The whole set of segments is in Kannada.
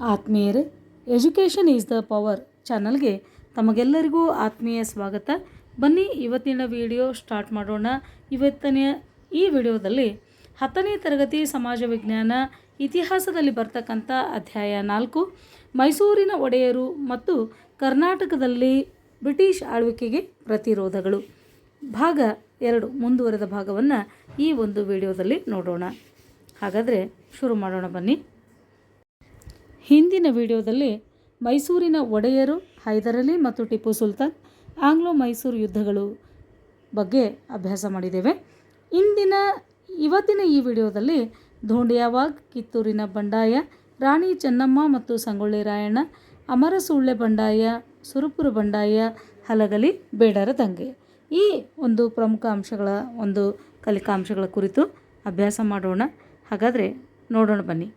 ಆತ್ಮೀಯರೇ, ಎಜುಕೇಷನ್ ಈಸ್ ದ ಪವರ್ ಚಾನಲ್ಗೆ ತಮಗೆಲ್ಲರಿಗೂ ಆತ್ಮೀಯ ಸ್ವಾಗತ. ಬನ್ನಿ, ಇವತ್ತಿನ ವಿಡಿಯೋ ಸ್ಟಾರ್ಟ್ ಮಾಡೋಣ. ಇವತ್ತಿನ ಈ ವಿಡಿಯೋದಲ್ಲಿ ಹತ್ತನೇ ತರಗತಿ ಸಮಾಜ ವಿಜ್ಞಾನ ಇತಿಹಾಸದಲ್ಲಿ ಬರ್ತಕ್ಕಂಥ ಅಧ್ಯಾಯ ನಾಲ್ಕು, ಮೈಸೂರಿನ ಒಡೆಯರು ಮತ್ತು ಕರ್ನಾಟಕದಲ್ಲಿ ಬ್ರಿಟಿಷ್ ಆಳ್ವಿಕೆಗೆ ಪ್ರತಿರೋಧಗಳು. ಭಾಗ ಎರಡು ಮುಂದುವರೆದ ಭಾಗವನ್ನು ಈ ಒಂದು ವಿಡಿಯೋದಲ್ಲಿ ನೋಡೋಣ. ಹಾಗಾದರೆ ಶುರು ಮಾಡೋಣ ಬನ್ನಿ. ಹಿಂದಿನ ವಿಡಿಯೋದಲ್ಲಿ ಮೈಸೂರಿನ ಒಡೆಯರು, ಹೈದರಲಿ ಮತ್ತು ಟಿಪ್ಪು ಸುಲ್ತಾನ್ ಆಂಗ್ಲೋ ಮೈಸೂರು ಯುದ್ಧಗಳು ಬಗ್ಗೆ ಅಭ್ಯಾಸ ಮಾಡಿದ್ದೇವೆ. ಇಂದಿನ, ಇವತ್ತಿನ ಈ ವಿಡಿಯೋದಲ್ಲಿ ಧೋಂಡಿಯಾವಾಗ್, ಕಿತ್ತೂರಿನ ಬಂಡಾಯ, ರಾಣಿ ಚೆನ್ನಮ್ಮ ಮತ್ತು ಸಂಗೊಳ್ಳಿ ರಾಯಣ್ಣ ಅಮರಸೂಳ್ಳೆ ಬಂಡಾಯ, ಸುರಪುರ ಬಂಡಾಯ, ಹಲಗಲಿ, ಬೇಡರ ದಂಗೆ. ಈ ಒಂದು ಪ್ರಮುಖ ಅಂಶಗಳ ಒಂದು ಕಲಿಕಾಂಶಗಳ ಕುರಿತು ಅಭ್ಯಾಸ ಮಾಡೋಣ. ಹಾಗಾದರೆ ನೋಡೋಣ ಬನ್ನಿ.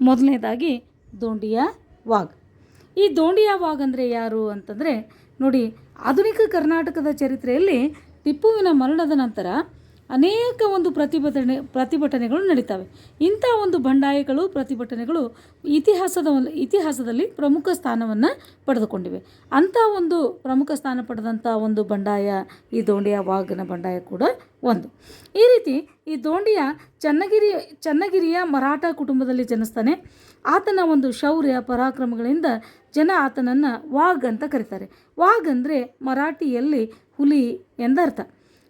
ಮೊದಲನೇದಾಗಿ ದೋಂಡಿಯಾ ವಾಗ್ ಈ ದೋಂಡಿಯ ವಾಗ್ ಅಂದರೆ ಯಾರು ಅಂತಂದರೆ, ನೋಡಿ, ಆಧುನಿಕ ಕರ್ನಾಟಕದ ಚರಿತ್ರೆಯಲ್ಲಿ ಟಿಪ್ಪುವಿನ ಮರಣದ ನಂತರ ಅನೇಕ ಒಂದು ಪ್ರತಿಭಟನೆ, ಪ್ರತಿಭಟನೆಗಳು ನಡೀತವೆ. ಇಂಥ ಒಂದು ಬಂಡಾಯಗಳು, ಪ್ರತಿಭಟನೆಗಳು ಇತಿಹಾಸದ ಒಂದು ಇತಿಹಾಸದಲ್ಲಿ ಪ್ರಮುಖ ಸ್ಥಾನವನ್ನು ಪಡೆದುಕೊಂಡಿವೆ. ಅಂಥ ಒಂದು ಪ್ರಮುಖ ಸ್ಥಾನ ಪಡೆದಂಥ ಒಂದು ಬಂಡಾಯ ಈ ದೋಂಡಿಯ ವಾಗ್ನ ಬಂಡಾಯ ಕೂಡ ಒಂದು. ಈ ರೀತಿ ಈ ದೋಂಡಿಯ ಚನ್ನಗಿರಿ, ಚನ್ನಗಿರಿಯ ಮರಾಠ ಕುಟುಂಬದಲ್ಲಿ ಜನಿಸ್ತಾನೆ. ಆತನ ಒಂದು ಶೌರ್ಯ, ಪರಾಕ್ರಮಗಳಿಂದ ಜನ ಆತನನ್ನು ವಾಗ್ ಅಂತ ಕರೀತಾರೆ. ವಾಗ್ ಅಂದರೆ ಮರಾಠಿಯಲ್ಲಿ ಹುಲಿ ಎಂದರ್ಥ.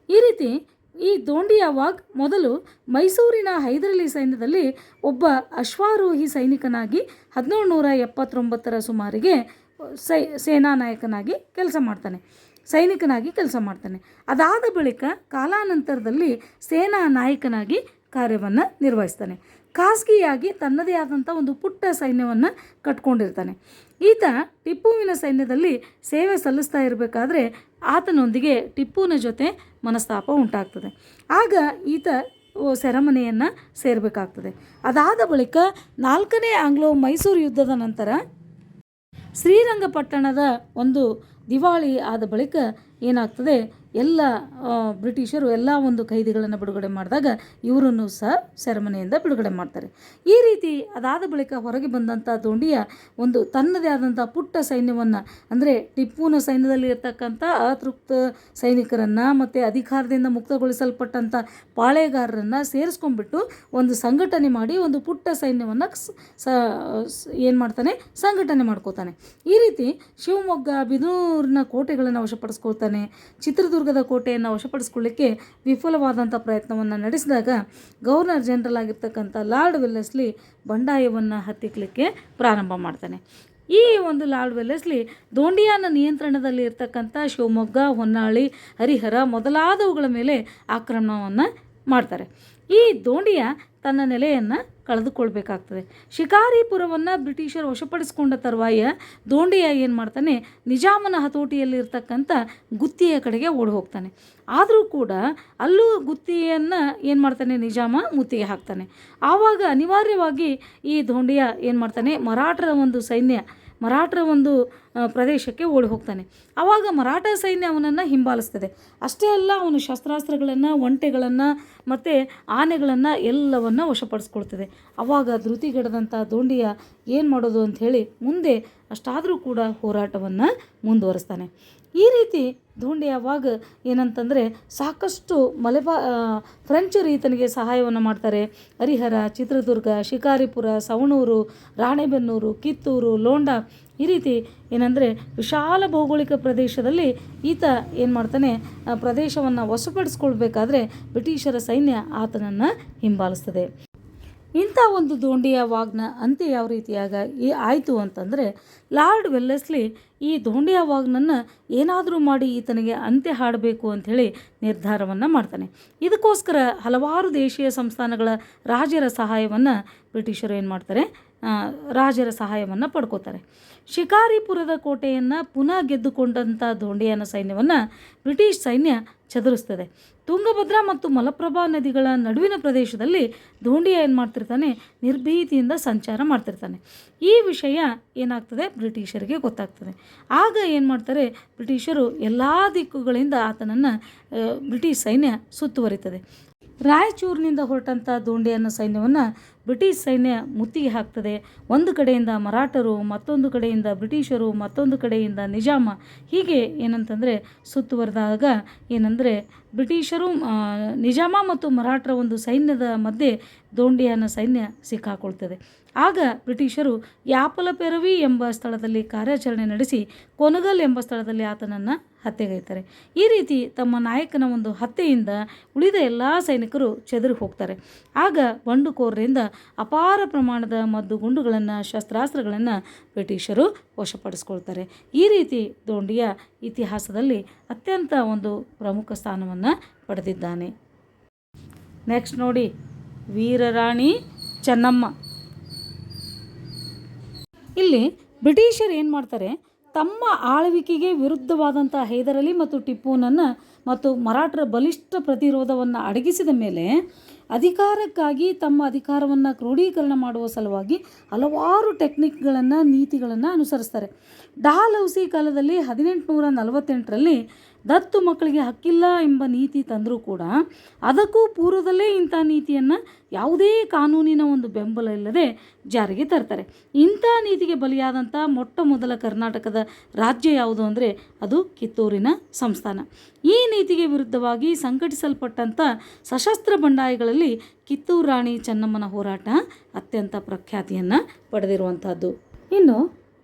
ಈ ರೀತಿ ಈ ದೋಂಡಿಯ ವಾಗ್ ಮೊದಲು ಮೈಸೂರಿನ ಹೈದರಲಿ ಸೈನ್ಯದಲ್ಲಿ ಒಬ್ಬ ಅಶ್ವಾರೋಹಿ ಸೈನಿಕನಾಗಿ ಹದಿನೇಳು ನೂರ ಎಪ್ಪತ್ತೊಂಬತ್ತರ ಸುಮಾರಿಗೆ ಸೈ, ಸೇನಾ ನಾಯಕನಾಗಿ ಕೆಲಸ ಮಾಡ್ತಾನೆ. ಸೈನಿಕನಾಗಿ ಕೆಲಸ ಮಾಡ್ತಾನೆ. ಅದಾದ ಬಳಿಕ ಕಾಲಾನಂತರದಲ್ಲಿ ಸೇನಾ ನಾಯಕನಾಗಿ ಕಾರ್ಯವನ್ನು ನಿರ್ವಹಿಸ್ತಾನೆ. ಖಾಸಗಿಯಾಗಿ ತನ್ನದೇ ಆದಂಥ ಒಂದು ಪುಟ್ಟ ಸೈನ್ಯವನ್ನು ಕಟ್ಕೊಂಡಿರ್ತಾನೆ. ಈತ ಟಿಪ್ಪುವಿನ ಸೈನ್ಯದಲ್ಲಿ ಸೇವೆ ಸಲ್ಲಿಸ್ತಾ ಇರಬೇಕಾದ್ರೆ ಆತನೊಂದಿಗೆ ಟಿಪ್ಪುವಿನ ಜೊತೆ ಮನಸ್ತಾಪ ಉಂಟಾಗ್ತದೆ. ಆಗ ಈತ ಸೆರೆಮನೆಯನ್ನು ಸೇರಬೇಕಾಗ್ತದೆ. ಅದಾದ ಬಳಿಕ ನಾಲ್ಕನೇ ಆಂಗ್ಲೋ ಮೈಸೂರು ಯುದ್ಧದ ನಂತರ ಶ್ರೀರಂಗಪಟ್ಟಣದ ಒಂದು ದಿವಾಳಿ ಆದ ಬಳಿಕ ಏನಾಗ್ತದೆ? ಎಲ್ಲ ಬ್ರಿಟಿಷರು ಎಲ್ಲ ಒಂದು ಕೈದಿಗಳನ್ನು ಬಿಡುಗಡೆ ಮಾಡಿದಾಗ ಇವರನ್ನು ಸಹ ಸೆರೆಮನೆಯಿಂದ ಬಿಡುಗಡೆ ಮಾಡ್ತಾರೆ. ಈ ರೀತಿ ಅದಾದ ಬಳಿಕ ಹೊರಗೆ ಬಂದಂಥ ದೋಂಡಿಯ ಒಂದು ತನ್ನದೇ ಆದಂಥ ಪುಟ್ಟ ಸೈನ್ಯವನ್ನು, ಅಂದರೆ ಟಿಪ್ಪುನ ಸೈನ್ಯದಲ್ಲಿ ಇರ್ತಕ್ಕಂಥ ಅತೃಪ್ತ ಸೈನಿಕರನ್ನು ಮತ್ತು ಅಧಿಕಾರದಿಂದ ಮುಕ್ತಗೊಳಿಸಲ್ಪಟ್ಟಂಥ ಪಾಳೆಗಾರರನ್ನು ಸೇರಿಸ್ಕೊಂಡ್ಬಿಟ್ಟು ಒಂದು ಸಂಘಟನೆ ಮಾಡಿ ಒಂದು ಪುಟ್ಟ ಸೈನ್ಯವನ್ನು ಸ ಏನು ಮಾಡ್ತಾನೆ? ಸಂಘಟನೆ ಮಾಡ್ಕೋತಾನೆ. ಈ ರೀತಿ ಶಿವಮೊಗ್ಗ, ಬಿದೂರಿನ ಕೋಟೆಗಳನ್ನು ವಶಪಡಿಸ್ಕೊಳ್ತಾನೆ. ಚಿತ್ರದುರ್ಗದ ಕೋಟೆಯನ್ನು ವಶಪಡಿಸ್ಕೊಳ್ಳಿಕ್ಕೆ ವಿಫಲವಾದಂಥ ಪ್ರಯತ್ನವನ್ನು ನಡೆಸಿದಾಗ ಗವರ್ನರ್ ಜನರಲ್ ಆಗಿರ್ತಕ್ಕಂಥ ಲಾರ್ಡ್ ವೆಲ್ಲೆಸ್ಲಿ ಬಂಡಾಯವನ್ನು ಹತ್ತಿಕ್ಕಲಿಕ್ಕೆ ಪ್ರಾರಂಭ ಮಾಡ್ತಾನೆ. ಈ ಒಂದು ಲಾರ್ಡ್ ವೆಲ್ಲೆಸ್ಲಿ ದೋಂಡಿಯಾನ ನಿಯಂತ್ರಣದಲ್ಲಿ ಇರ್ತಕ್ಕಂಥ ಶಿವಮೊಗ್ಗ, ಹೊನ್ನಾಳಿ, ಹರಿಹರ ಮೊದಲಾದವುಗಳ ಮೇಲೆ ಆಕ್ರಮಣವನ್ನು ಮಾಡ್ತಾರೆ. ಈ ದೋಣಿಯ ತನ್ನ ನೆಲೆಯನ್ನು ಕಳೆದುಕೊಳ್ಬೇಕಾಗ್ತದೆ. ಶಿಕಾರಿಪುರವನ್ನು ಬ್ರಿಟಿಷರು ವಶಪಡಿಸಿಕೊಂಡ ತರುವಾಯ ದೋಂಡಿಯ ಏನು ಮಾಡ್ತಾನೆ, ನಿಜಾಮನ ಹತೋಟಿಯಲ್ಲಿರ್ತಕ್ಕಂಥ ಗುತ್ತಿಯ ಕಡೆಗೆ ಓಡಿ ಹೋಗ್ತಾನೆ ಆದರೂ ಕೂಡ ಅಲ್ಲೂ ಗುತ್ತಿಯನ್ನು ಏನು ಮಾಡ್ತಾನೆ, ನಿಜಾಮ ಮುತ್ತಿಗೆ ಹಾಕ್ತಾನೆ. ಆವಾಗ ಅನಿವಾರ್ಯವಾಗಿ ಈ ದೋಂಡಿಯ ಏನು ಮಾಡ್ತಾನೆ, ಮರಾಠರ ಒಂದು ಸೈನ್ಯ, ಮರಾಠರ ಒಂದು ಪ್ರದೇಶಕ್ಕೆ ಓಡಿ ಹೋಗ್ತಾನೆ. ಆವಾಗ ಮರಾಠ ಸೈನ್ಯ ಅವನನ್ನು ಹಿಂಬಾಲಿಸ್ತದೆ. ಅಷ್ಟೇ ಅಲ್ಲ, ಅವನು ಶಸ್ತ್ರಾಸ್ತ್ರಗಳನ್ನು, ಒಂಟೆಗಳನ್ನು ಮತ್ತು ಆನೆಗಳನ್ನು ಎಲ್ಲವನ್ನು ವಶಪಡಿಸ್ಕೊಳ್ತದೆ. ಆವಾಗ ಧೃತಿಗೆಡದಂಥ ದೋಂಡಿಯ ಏನು ಮಾಡೋದು ಅಂಥೇಳಿ ಮುಂದೆ ಅಷ್ಟಾದರೂ ಕೂಡ ಹೋರಾಟವನ್ನು ಮುಂದುವರಿಸ್ತಾನೆ. ಈ ರೀತಿ ಧೋಂಡಿಯಾವಾಗ ಏನಂತಂದರೆ ಸಾಕಷ್ಟು ಮಲೆಬಾ ಫ್ರೆಂಚರು ಈತನಿಗೆ ಸಹಾಯವನ್ನು ಮಾಡ್ತಾರೆ. ಹರಿಹರ, ಚಿತ್ರದುರ್ಗ, ಶಿಕಾರಿಪುರ, ಸವಣೂರು, ರಾಣೆಬೆನ್ನೂರು, ಕಿತ್ತೂರು, ಲೋಂಡ ಈ ರೀತಿ ಏನಂದರೆ ವಿಶಾಲ ಭೌಗೋಳಿಕ ಪ್ರದೇಶದಲ್ಲಿ ಈತ ಏನು ಮಾಡ್ತಾನೆ ಪ್ರದೇಶವನ್ನು ವಶಪಡಿಸ್ಕೊಳ್ಬೇಕಾದ್ರೆ ಬ್ರಿಟಿಷರ ಸೈನ್ಯ ಆತನನ್ನು ಹಿಂಬಾಲಿಸ್ತದೆ. ಇಂಥ ಒಂದು ದೋಂಡಿಯ ವಾಗ್ನ ಅಂತ್ಯ ಯಾವ ರೀತಿಯಾಗ ಈ ಆಯಿತು ಅಂತಂದರೆ, ಲಾರ್ಡ್ ವೆಲ್ಲೆಸ್ಲಿ ಈ ದೋಂಡಿಯ ವಾಗ್ನನ್ನು ಏನಾದರೂ ಮಾಡಿ ಈತನಿಗೆ ಅಂತ್ಯ ಹಾಡಬೇಕು ಅಂಥೇಳಿ ನಿರ್ಧಾರವನ್ನು ಮಾಡ್ತಾನೆ. ಇದಕ್ಕೋಸ್ಕರ ಹಲವಾರು ದೇಶೀಯ ಸಂಸ್ಥಾನಗಳ ರಾಜರ ಸಹಾಯವನ್ನು ಬ್ರಿಟಿಷರು ಏನು ಮಾಡ್ತಾರೆ ರಾಜರ ಸಹಾಯವನ್ನು ಪಡ್ಕೋತಾರೆ. ಶಿಕಾರಿಪುರದ ಕೋಟೆಯನ್ನು ಪುನಃ ಗೆದ್ದುಕೊಂಡಂಥ ದೋಂಡಿಯನ ಸೈನ್ಯವನ್ನು ಬ್ರಿಟಿಷ್ ಸೈನ್ಯ ಚದುರಿಸ್ತದೆ. ತುಂಗಭದ್ರಾ ಮತ್ತು ಮಲಪ್ರಭಾ ನದಿಗಳ ನಡುವಿನ ಪ್ರದೇಶದಲ್ಲಿ ದೋಂಡಿಯ ಏನು ಮಾಡ್ತಿರ್ತಾನೆ? ನಿರ್ಭೀತಿಯಿಂದ ಸಂಚಾರ ಮಾಡ್ತಿರ್ತಾನೆ. ಈ ವಿಷಯ ಏನಾಗ್ತದೆ? ಬ್ರಿಟಿಷರಿಗೆ ಗೊತ್ತಾಗ್ತದೆ. ಆಗ ಏನು ಮಾಡ್ತಾರೆ? ಬ್ರಿಟಿಷರು ಎಲ್ಲ ದಿಕ್ಕುಗಳಿಂದ ಆತನನ್ನು ಬ್ರಿಟಿಷ್ ಸೈನ್ಯ ಸುತ್ತುವರಿತದೆ. ರಾಯಚೂರಿನಿಂದ ಹೊರಟಂಥ ದೋಂಡಿಯನ್ನ ಸೈನ್ಯವನ್ನು ಬ್ರಿಟಿಷ್ ಸೈನ್ಯ ಮುತ್ತಿಗೆ ಹಾಕ್ತದೆ. ಒಂದು ಕಡೆಯಿಂದ ಮರಾಠರು, ಮತ್ತೊಂದು ಕಡೆಯಿಂದ ಬ್ರಿಟಿಷರು, ಮತ್ತೊಂದು ಕಡೆಯಿಂದ ನಿಜಾಮ. ಹೀಗೆ ಏನಂತಂದರೆ ಸುತ್ತುವರೆದಾಗ ಏನಂದರೆ ಬ್ರಿಟಿಷರು ನಿಜಾಮ ಮತ್ತು ಮರಾಠರ ಒಂದು ಸೈನ್ಯದ ಮಧ್ಯೆ ದೋಂಡಿಯನ ಸೈನ್ಯ ಸಿಕ್ಕಾಕೊಳ್ತದೆ. ಆಗ ಬ್ರಿಟಿಷರು ಯಾಪಲಪೆರವಿ ಎಂಬ ಸ್ಥಳದಲ್ಲಿ ಕಾರ್ಯಾಚರಣೆ ನಡೆಸಿ ಕೊನಗಲ್ ಎಂಬ ಸ್ಥಳದಲ್ಲಿ ಆತನನ್ನು ಹತ್ಯೆಗೈತಾರೆ. ಈ ರೀತಿ ತಮ್ಮ ನಾಯಕನ ಒಂದು ಹತ್ಯೆಯಿಂದ ಉಳಿದ ಎಲ್ಲ ಸೈನಿಕರು ಚದುರಿ ಹೋಗ್ತಾರೆ. ಆಗ ಬಂಡುಕೋರರಿಂದ ಅಪಾರ ಪ್ರಮಾಣದ ಮದ್ದು ಗುಂಡುಗಳನ್ನು ಶಸ್ತ್ರಾಸ್ತ್ರಗಳನ್ನು ಬ್ರಿಟಿಷರು ವಶಪಡಿಸ್ಕೊಳ್ತಾರೆ. ಈ ರೀತಿ ದೋಂಡಿಯ ಇತಿಹಾಸದಲ್ಲಿ ಅತ್ಯಂತ ಒಂದು ಪ್ರಮುಖ ಸ್ಥಾನವನ್ನು ಪಡೆದಿದ್ದಾನೆ. ನೆಕ್ಸ್ಟ್ ನೋಡಿ. ವೀರರಾಣಿ ಚೆನ್ನಮ್ಮ. ಇಲ್ಲಿ ಬ್ರಿಟಿಷರು ಏನು ಮಾಡ್ತಾರೆ? ತಮ್ಮ ಆಳ್ವಿಕೆಗೆ ವಿರುದ್ಧವಾದಂಥ ಹೈದರಲಿ ಮತ್ತು ಟಿಪ್ಪುನನ್ನು ಮತ್ತು ಮರಾಠರ ಬಲಿಷ್ಠ ಪ್ರತಿರೋಧವನ್ನು ಅಡಗಿಸಿದ ಮೇಲೆ ಅಧಿಕಾರಕ್ಕಾಗಿ ತಮ್ಮ ಅಧಿಕಾರವನ್ನು ಕ್ರೋಢೀಕರಣ ಮಾಡುವ ಸಲುವಾಗಿ ಹಲವಾರು ಟೆಕ್ನಿಕ್ಗಳನ್ನು, ನೀತಿಗಳನ್ನು ಅನುಸರಿಸ್ತಾರೆ. ಡಾಲೌಸಿ ಕಾಲದಲ್ಲಿ ಹದಿನೆಂಟುನೂರ ನಲವತ್ತೆಂಟರಲ್ಲಿ ದತ್ತು ಮಕ್ಕಳಿಗೆ ಹಕ್ಕಿಲ್ಲ ಎಂಬ ನೀತಿ ತಂದರೂ ಕೂಡ ಅದಕ್ಕೂ ಪೂರ್ವದಲ್ಲೇ ಇಂಥ ನೀತಿಯನ್ನು ಯಾವುದೇ ಕಾನೂನಿನ ಒಂದು ಬೆಂಬಲ ಇಲ್ಲದೆ ಜಾರಿಗೆ ತರ್ತಾರೆ. ಇಂಥ ನೀತಿಗೆ ಬಲಿಯಾದಂಥ ಮೊಟ್ಟ ಮೊದಲ ಕರ್ನಾಟಕದ ರಾಜ್ಯ ಯಾವುದು ಅಂದರೆ ಅದು ಕಿತ್ತೂರಿನ ಸಂಸ್ಥಾನ. ಈ ನೀತಿಗೆ ವಿರುದ್ಧವಾಗಿ ಸಂಘಟಿಸಲ್ಪಟ್ಟಂಥ ಸಶಸ್ತ್ರ ಬಂಡಾಯಗಳಲ್ಲಿ ಕಿತ್ತೂರು ರಾಣಿ ಚೆನ್ನಮ್ಮನ ಹೋರಾಟ ಅತ್ಯಂತ ಪ್ರಖ್ಯಾತಿಯನ್ನು ಪಡೆದಿರುವಂಥದ್ದು. ಇನ್ನು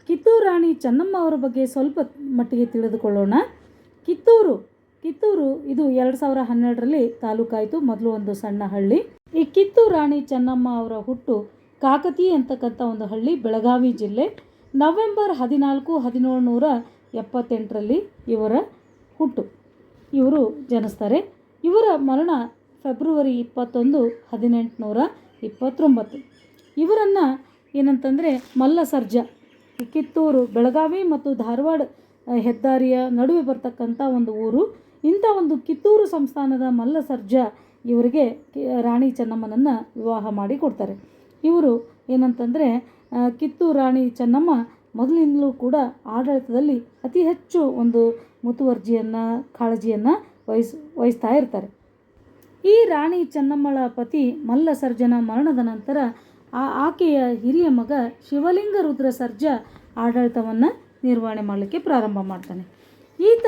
ಕಿತ್ತೂರು ರಾಣಿ ಚೆನ್ನಮ್ಮ ಅವರ ಬಗ್ಗೆ ಸ್ವಲ್ಪ ಮಟ್ಟಿಗೆ ತಿಳಿದುಕೊಳ್ಳೋಣ. ಕಿತ್ತೂರು. ಕಿತ್ತೂರು ಇದು ಎರಡು ಸಾವಿರ ಹನ್ನೆರಡರಲ್ಲಿ ತಾಲೂಕಾಯಿತು, ಮೊದಲು ಒಂದು ಸಣ್ಣ ಹಳ್ಳಿ. ಈ ಕಿತ್ತೂರು ರಾಣಿ ಚೆನ್ನಮ್ಮ ಅವರ ಹುಟ್ಟು ಕಾಕತಿ ಅಂತಕ್ಕಂಥ ಒಂದು ಹಳ್ಳಿ ಬೆಳಗಾವಿ ಜಿಲ್ಲೆ. ನವೆಂಬರ್ ಹದಿನಾಲ್ಕು, ಹದಿನೇಳು ನೂರ ಎಪ್ಪತ್ತೆಂಟರಲ್ಲಿ ಇವರ ಹುಟ್ಟು. ಇವರು ಜನಿಸ್ತಾರೆ. ಇವರ ಮರಣ ಫೆಬ್ರವರಿ ಇಪ್ಪತ್ತೊಂದು, ಹದಿನೆಂಟುನೂರ ಇಪ್ಪತ್ತೊಂಬತ್ತು. ಇವರನ್ನು ಏನಂತಂದರೆ ಮಲ್ಲ ಸರ್ಜಾ ಈ ಕಿತ್ತೂರು, ಬೆಳಗಾವಿ ಮತ್ತು ಧಾರವಾಡ ಹೆದ್ದಾರಿಯ ನಡುವೆ ಬರ್ತಕ್ಕಂಥ ಒಂದು ಊರು. ಇಂಥ ಒಂದು ಕಿತ್ತೂರು ಸಂಸ್ಥಾನದ ಮಲ್ಲ ಸರ್ಜಾ ಇವರಿಗೆ ರಾಣಿ ಚೆನ್ನಮ್ಮನನ್ನು ವಿವಾಹ ಮಾಡಿ ಕೊಡ್ತಾರೆ. ಇವರು ಏನಂತಂದರೆ ಕಿತ್ತೂರು ರಾಣಿ ಚೆನ್ನಮ್ಮ ಮೊದಲಿಂದಲೂ ಕೂಡ ಆಡಳಿತದಲ್ಲಿ ಅತಿ ಹೆಚ್ಚು ಒಂದು ಮುತುವರ್ಜಿಯನ್ನು, ಕಾಳಜಿಯನ್ನು ವಹಿಸ್, ವಹಿಸ್ತಾ ಇರ್ತಾರೆ. ಈ ರಾಣಿ ಚೆನ್ನಮ್ಮಳ ಪತಿ ಮಲ್ಲ ಸರ್ಜನ ಮರಣದ ನಂತರ ಆ, ಆಕೆಯ ಹಿರಿಯ ಮಗ ಶಿವಲಿಂಗ ರುದ್ರ ಸರ್ಜ ಆಡಳಿತವನ್ನು ನಿರ್ವಹಣೆ ಮಾಡಲಿಕ್ಕೆ ಪ್ರಾರಂಭ ಮಾಡ್ತಾನೆ. ಈತ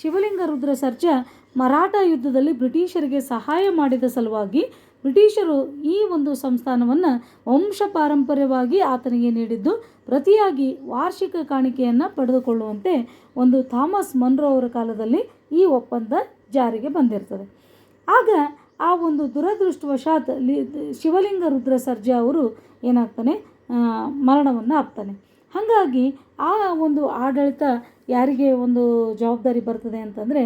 ಶಿವಲಿಂಗ ರುದ್ರ ಸರ್ಜಾ ಮರಾಠ ಯುದ್ಧದಲ್ಲಿ ಬ್ರಿಟಿಷರಿಗೆ ಸಹಾಯ ಮಾಡಿದ ಸಲುವಾಗಿ ಬ್ರಿಟಿಷರು ಈ ಒಂದು ಸಂಸ್ಥಾನವನ್ನು ವಂಶ ಪಾರಂಪರ್ಯವಾಗಿ ಆತನಿಗೆ ನೀಡಿದ್ದು, ಪ್ರತಿಯಾಗಿ ವಾರ್ಷಿಕ ಕಾಣಿಕೆಯನ್ನು ಪಡೆದುಕೊಳ್ಳುವಂತೆ ಒಂದು ಥಾಮಸ್ ಮನ್ರೋ ಅವರ ಕಾಲದಲ್ಲಿ ಈ ಒಪ್ಪಂದ ಜಾರಿಗೆ ಬಂದಿರ್ತದೆ. ಆಗ ಆ ಒಂದು ದುರದೃಷ್ಟವಶಾತ್ ಲಿ, ಶಿವಲಿಂಗ ರುದ್ರ ಸರ್ಜಾ ಅವರು ಏನಾಗ್ತಾನೆ? ಮರಣವನ್ನು ಆಗ್ತಾನೆ ಹಾಗಾಗಿ ಆ ಒಂದು ಆಡಳಿತ ಯಾರಿಗೆ ಒಂದು ಜವಾಬ್ದಾರಿ ಬರ್ತದೆ ಅಂತಂದರೆ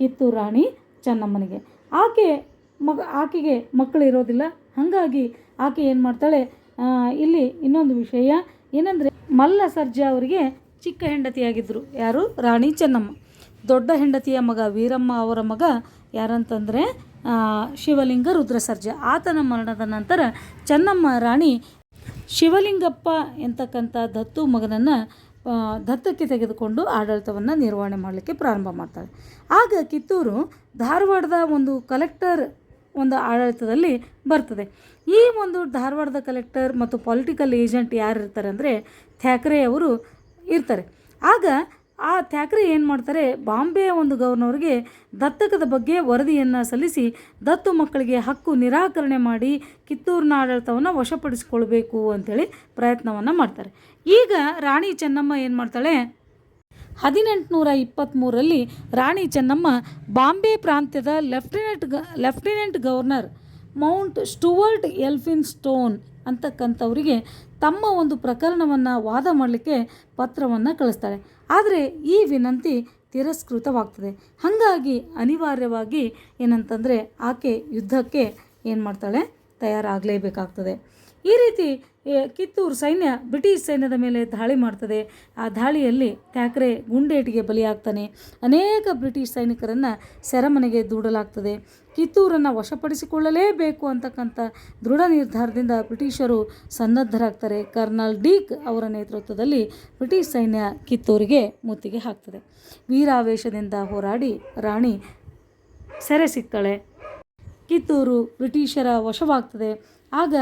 ಕಿತ್ತೂರು ರಾಣಿ ಚೆನ್ನಮ್ಮನಿಗೆ. ಆಕೆ ಮಗ, ಆಕೆಗೆ ಮಕ್ಕಳು ಇರೋದಿಲ್ಲ. ಹಾಗಾಗಿ ಆಕೆ ಏನು ಮಾಡ್ತಾಳೆ? ಇಲ್ಲಿ ಇನ್ನೊಂದು ವಿಷಯ. ಏನಂದರೆ ಮಲ್ಲ ಸರ್ಜಾ ಅವರಿಗೆ ಚಿಕ್ಕ ಹೆಂಡತಿಯಾಗಿದ್ದರು ಯಾರು? ರಾಣಿ ಚೆನ್ನಮ್ಮ. ದೊಡ್ಡ ಹೆಂಡತಿಯ ಮಗ ವೀರಮ್ಮ ಅವರ ಮಗ ಯಾರಂತಂದರೆ ಶಿವಲಿಂಗ ರುದ್ರ ಸರ್ಜಾ ಆತನ ಮರಣದ ನಂತರ ಚೆನ್ನಮ್ಮ ರಾಣಿ ಶಿವಲಿಂಗಪ್ಪ ಎಂತಕ್ಕಂಥ ದತ್ತು ಮಗನನ್ನು ದತ್ತಕ್ಕೆ ತೆಗೆದುಕೊಂಡು ಆಡಳಿತವನ್ನು ನಿರ್ವಹಣೆ ಮಾಡಲಿಕ್ಕೆ ಪ್ರಾರಂಭ ಮಾಡ್ತಾರೆ. ಆಗ ಕಿತ್ತೂರು ಧಾರವಾಡದ ಒಂದು ಕಲೆಕ್ಟರ್ ಒಂದು ಆಡಳಿತದಲ್ಲಿ ಬರ್ತದೆ. ಈ ಒಂದು ಧಾರವಾಡದ ಕಲೆಕ್ಟರ್ ಮತ್ತು ಪೊಲಿಟಿಕಲ್ ಏಜೆಂಟ್ ಯಾರು ಇರ್ತಾರೆ ಅಂದರೆ ಥ್ಯಾಕ್ರೆ ಅವರು ಇರ್ತಾರೆ. ಆಗ ಆ ಥ್ಯಾಕ್ರೆ ಏನು ಮಾಡ್ತಾರೆ ಬಾಂಬೆಯ ಒಂದು ಗವರ್ನರ್ಗೆ ದತ್ತಕದ ಬಗ್ಗೆ ವರದಿಯನ್ನು ಸಲ್ಲಿಸಿ ದತ್ತು ಮಕ್ಕಳಿಗೆ ಹಕ್ಕು ನಿರಾಕರಣೆ ಮಾಡಿ ಕಿತ್ತೂರಿನ ಆಡಳಿತವನ್ನು ವಶಪಡಿಸಿಕೊಳ್ಬೇಕು ಅಂಥೇಳಿ ಪ್ರಯತ್ನವನ್ನು ಮಾಡ್ತಾರೆ. ಈಗ ರಾಣಿ ಚೆನ್ನಮ್ಮ ಏನು ಮಾಡ್ತಾಳೆ? ಹದಿನೆಂಟುನೂರ ಇಪ್ಪತ್ತ್ಮೂರರಲ್ಲಿ ರಾಣಿ ಚೆನ್ನಮ್ಮ ಬಾಂಬೆ ಪ್ರಾಂತ್ಯದ ಲೆಫ್ಟಿನೆಂಟ್ ಗ, lieutenant governor Mount Stuart Elphinstone ಅಂತಕ್ಕಂಥವರಿಗೆ ತಮ್ಮ ಒಂದು ಪ್ರಕರಣವನ್ನು ವಾದ ಮಾಡಲಿಕ್ಕೆ ಪತ್ರವನ್ನು ಕಳಿಸ್ತಾಳೆ. ಆದರೆ ಈ ವಿನಂತಿ ತಿರಸ್ಕೃತವಾಗ್ತದೆ. ಹಾಗಾಗಿ ಅನಿವಾರ್ಯವಾಗಿ ಏನಂತಂದರೆ ಆಕೆ ಯುದ್ಧಕ್ಕೆ ಏನು ಮಾಡ್ತಾಳೆ? ತಯಾರಾಗಲೇಬೇಕಾಗ್ತದೆ. ಈ ರೀತಿ ಕಿತ್ತೂರು ಸೈನ್ಯ ಬ್ರಿಟಿಷ್ ಸೈನ್ಯದ ಮೇಲೆ ದಾಳಿ ಮಾಡ್ತದೆ. ಆ ದಾಳಿಯಲ್ಲಿ ಥ್ಯಾಕ್ರೆ ಗುಂಡೇಟಿಗೆ ಬಲಿಯಾಗ್ತಾನೆ. ಅನೇಕ ಬ್ರಿಟಿಷ್ ಸೈನಿಕರನ್ನು ಸೆರೆಮನೆಗೆ ದೂಡಲಾಗ್ತದೆ. ಕಿತ್ತೂರನ್ನು ವಶಪಡಿಸಿಕೊಳ್ಳಲೇಬೇಕು ಅಂತಕ್ಕಂಥ ದೃಢ ನಿರ್ಧಾರದಿಂದ ಬ್ರಿಟಿಷರು ಸನ್ನದ್ಧರಾಗ್ತಾರೆ. ಕರ್ನಲ್ ಡೀಕ್ ಅವರ ನೇತೃತ್ವದಲ್ಲಿ ಬ್ರಿಟಿಷ್ ಸೈನ್ಯ ಕಿತ್ತೂರಿಗೆ ಮುತ್ತಿಗೆ ಹಾಕ್ತದೆ. ವೀರಾವೇಶದಿಂದ ಹೋರಾಡಿ ರಾಣಿ ಸೆರೆ ಸಿಗ್ತಾಳೆ ಕಿತ್ತೂರು ಬ್ರಿಟಿಷರ ವಶವಾಗ್ತದೆ. ಆಗ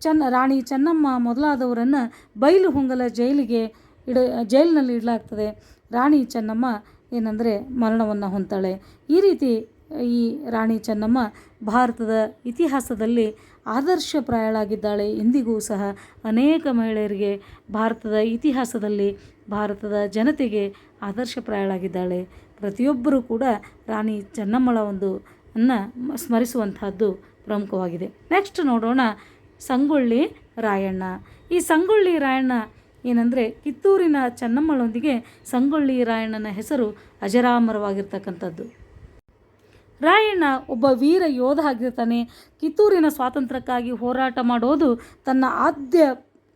ಚೆನ್ನ ರಾಣಿ ಚೆನ್ನಮ್ಮ ಮೊದಲಾದವರನ್ನು ಬೈಲು ಹೊಂಗಲ ಜೈಲಿಗೆ ಇಡ ಜೈಲಿನಲ್ಲಿ ಇಡಲಾಗ್ತದೆ. ರಾಣಿ ಚೆನ್ನಮ್ಮ ಏನಂದರೆ ಮರಣವನ್ನು ಹೊಂತಾಳೆ ಈ ರೀತಿ ಈ ರಾಣಿ ಚೆನ್ನಮ್ಮ ಭಾರತದ ಇತಿಹಾಸದಲ್ಲಿ ಆದರ್ಶಪ್ರಾಯಳಾಗಿದ್ದಾಳೆ ಇಂದಿಗೂ ಸಹ ಅನೇಕ ಮಹಿಳೆಯರಿಗೆ ಭಾರತದ ಇತಿಹಾಸದಲ್ಲಿ ಭಾರತದ ಜನತೆಗೆ ಆದರ್ಶಪ್ರಾಯಳಾಗಿದ್ದಾಳೆ ಪ್ರತಿಯೊಬ್ಬರೂ ಕೂಡ ರಾಣಿ ಚೆನ್ನಮ್ಮಳ ಒಂದು ಅನ್ನು ಸ್ಮರಿಸುವಂತಹದ್ದು ಪ್ರಮುಖವಾಗಿದೆ. ನೆಕ್ಸ್ಟ್ ನೋಡೋಣ ಸಂಗೊಳ್ಳಿ ರಾಯಣ್ಣ. ಈ ಸಂಗೊಳ್ಳಿ ರಾಯಣ್ಣ ಏನಂದರೆ ಕಿತ್ತೂರಿನ ಚೆನ್ನಮ್ಮಳೊಂದಿಗೆ ಸಂಗೊಳ್ಳಿ ರಾಯಣ್ಣನ ಹೆಸರು ಅಜರಾಮರವಾಗಿರ್ತಕ್ಕಂಥದ್ದು. ರಾಯಣ್ಣ ಒಬ್ಬ ವೀರ ಯೋಧ ಆಗಿರ್ತಾನೆ. ಕಿತ್ತೂರಿನ ಸ್ವಾತಂತ್ರ್ಯಕ್ಕಾಗಿ ಹೋರಾಟ ಮಾಡೋದು ತನ್ನ ಆದ್ಯ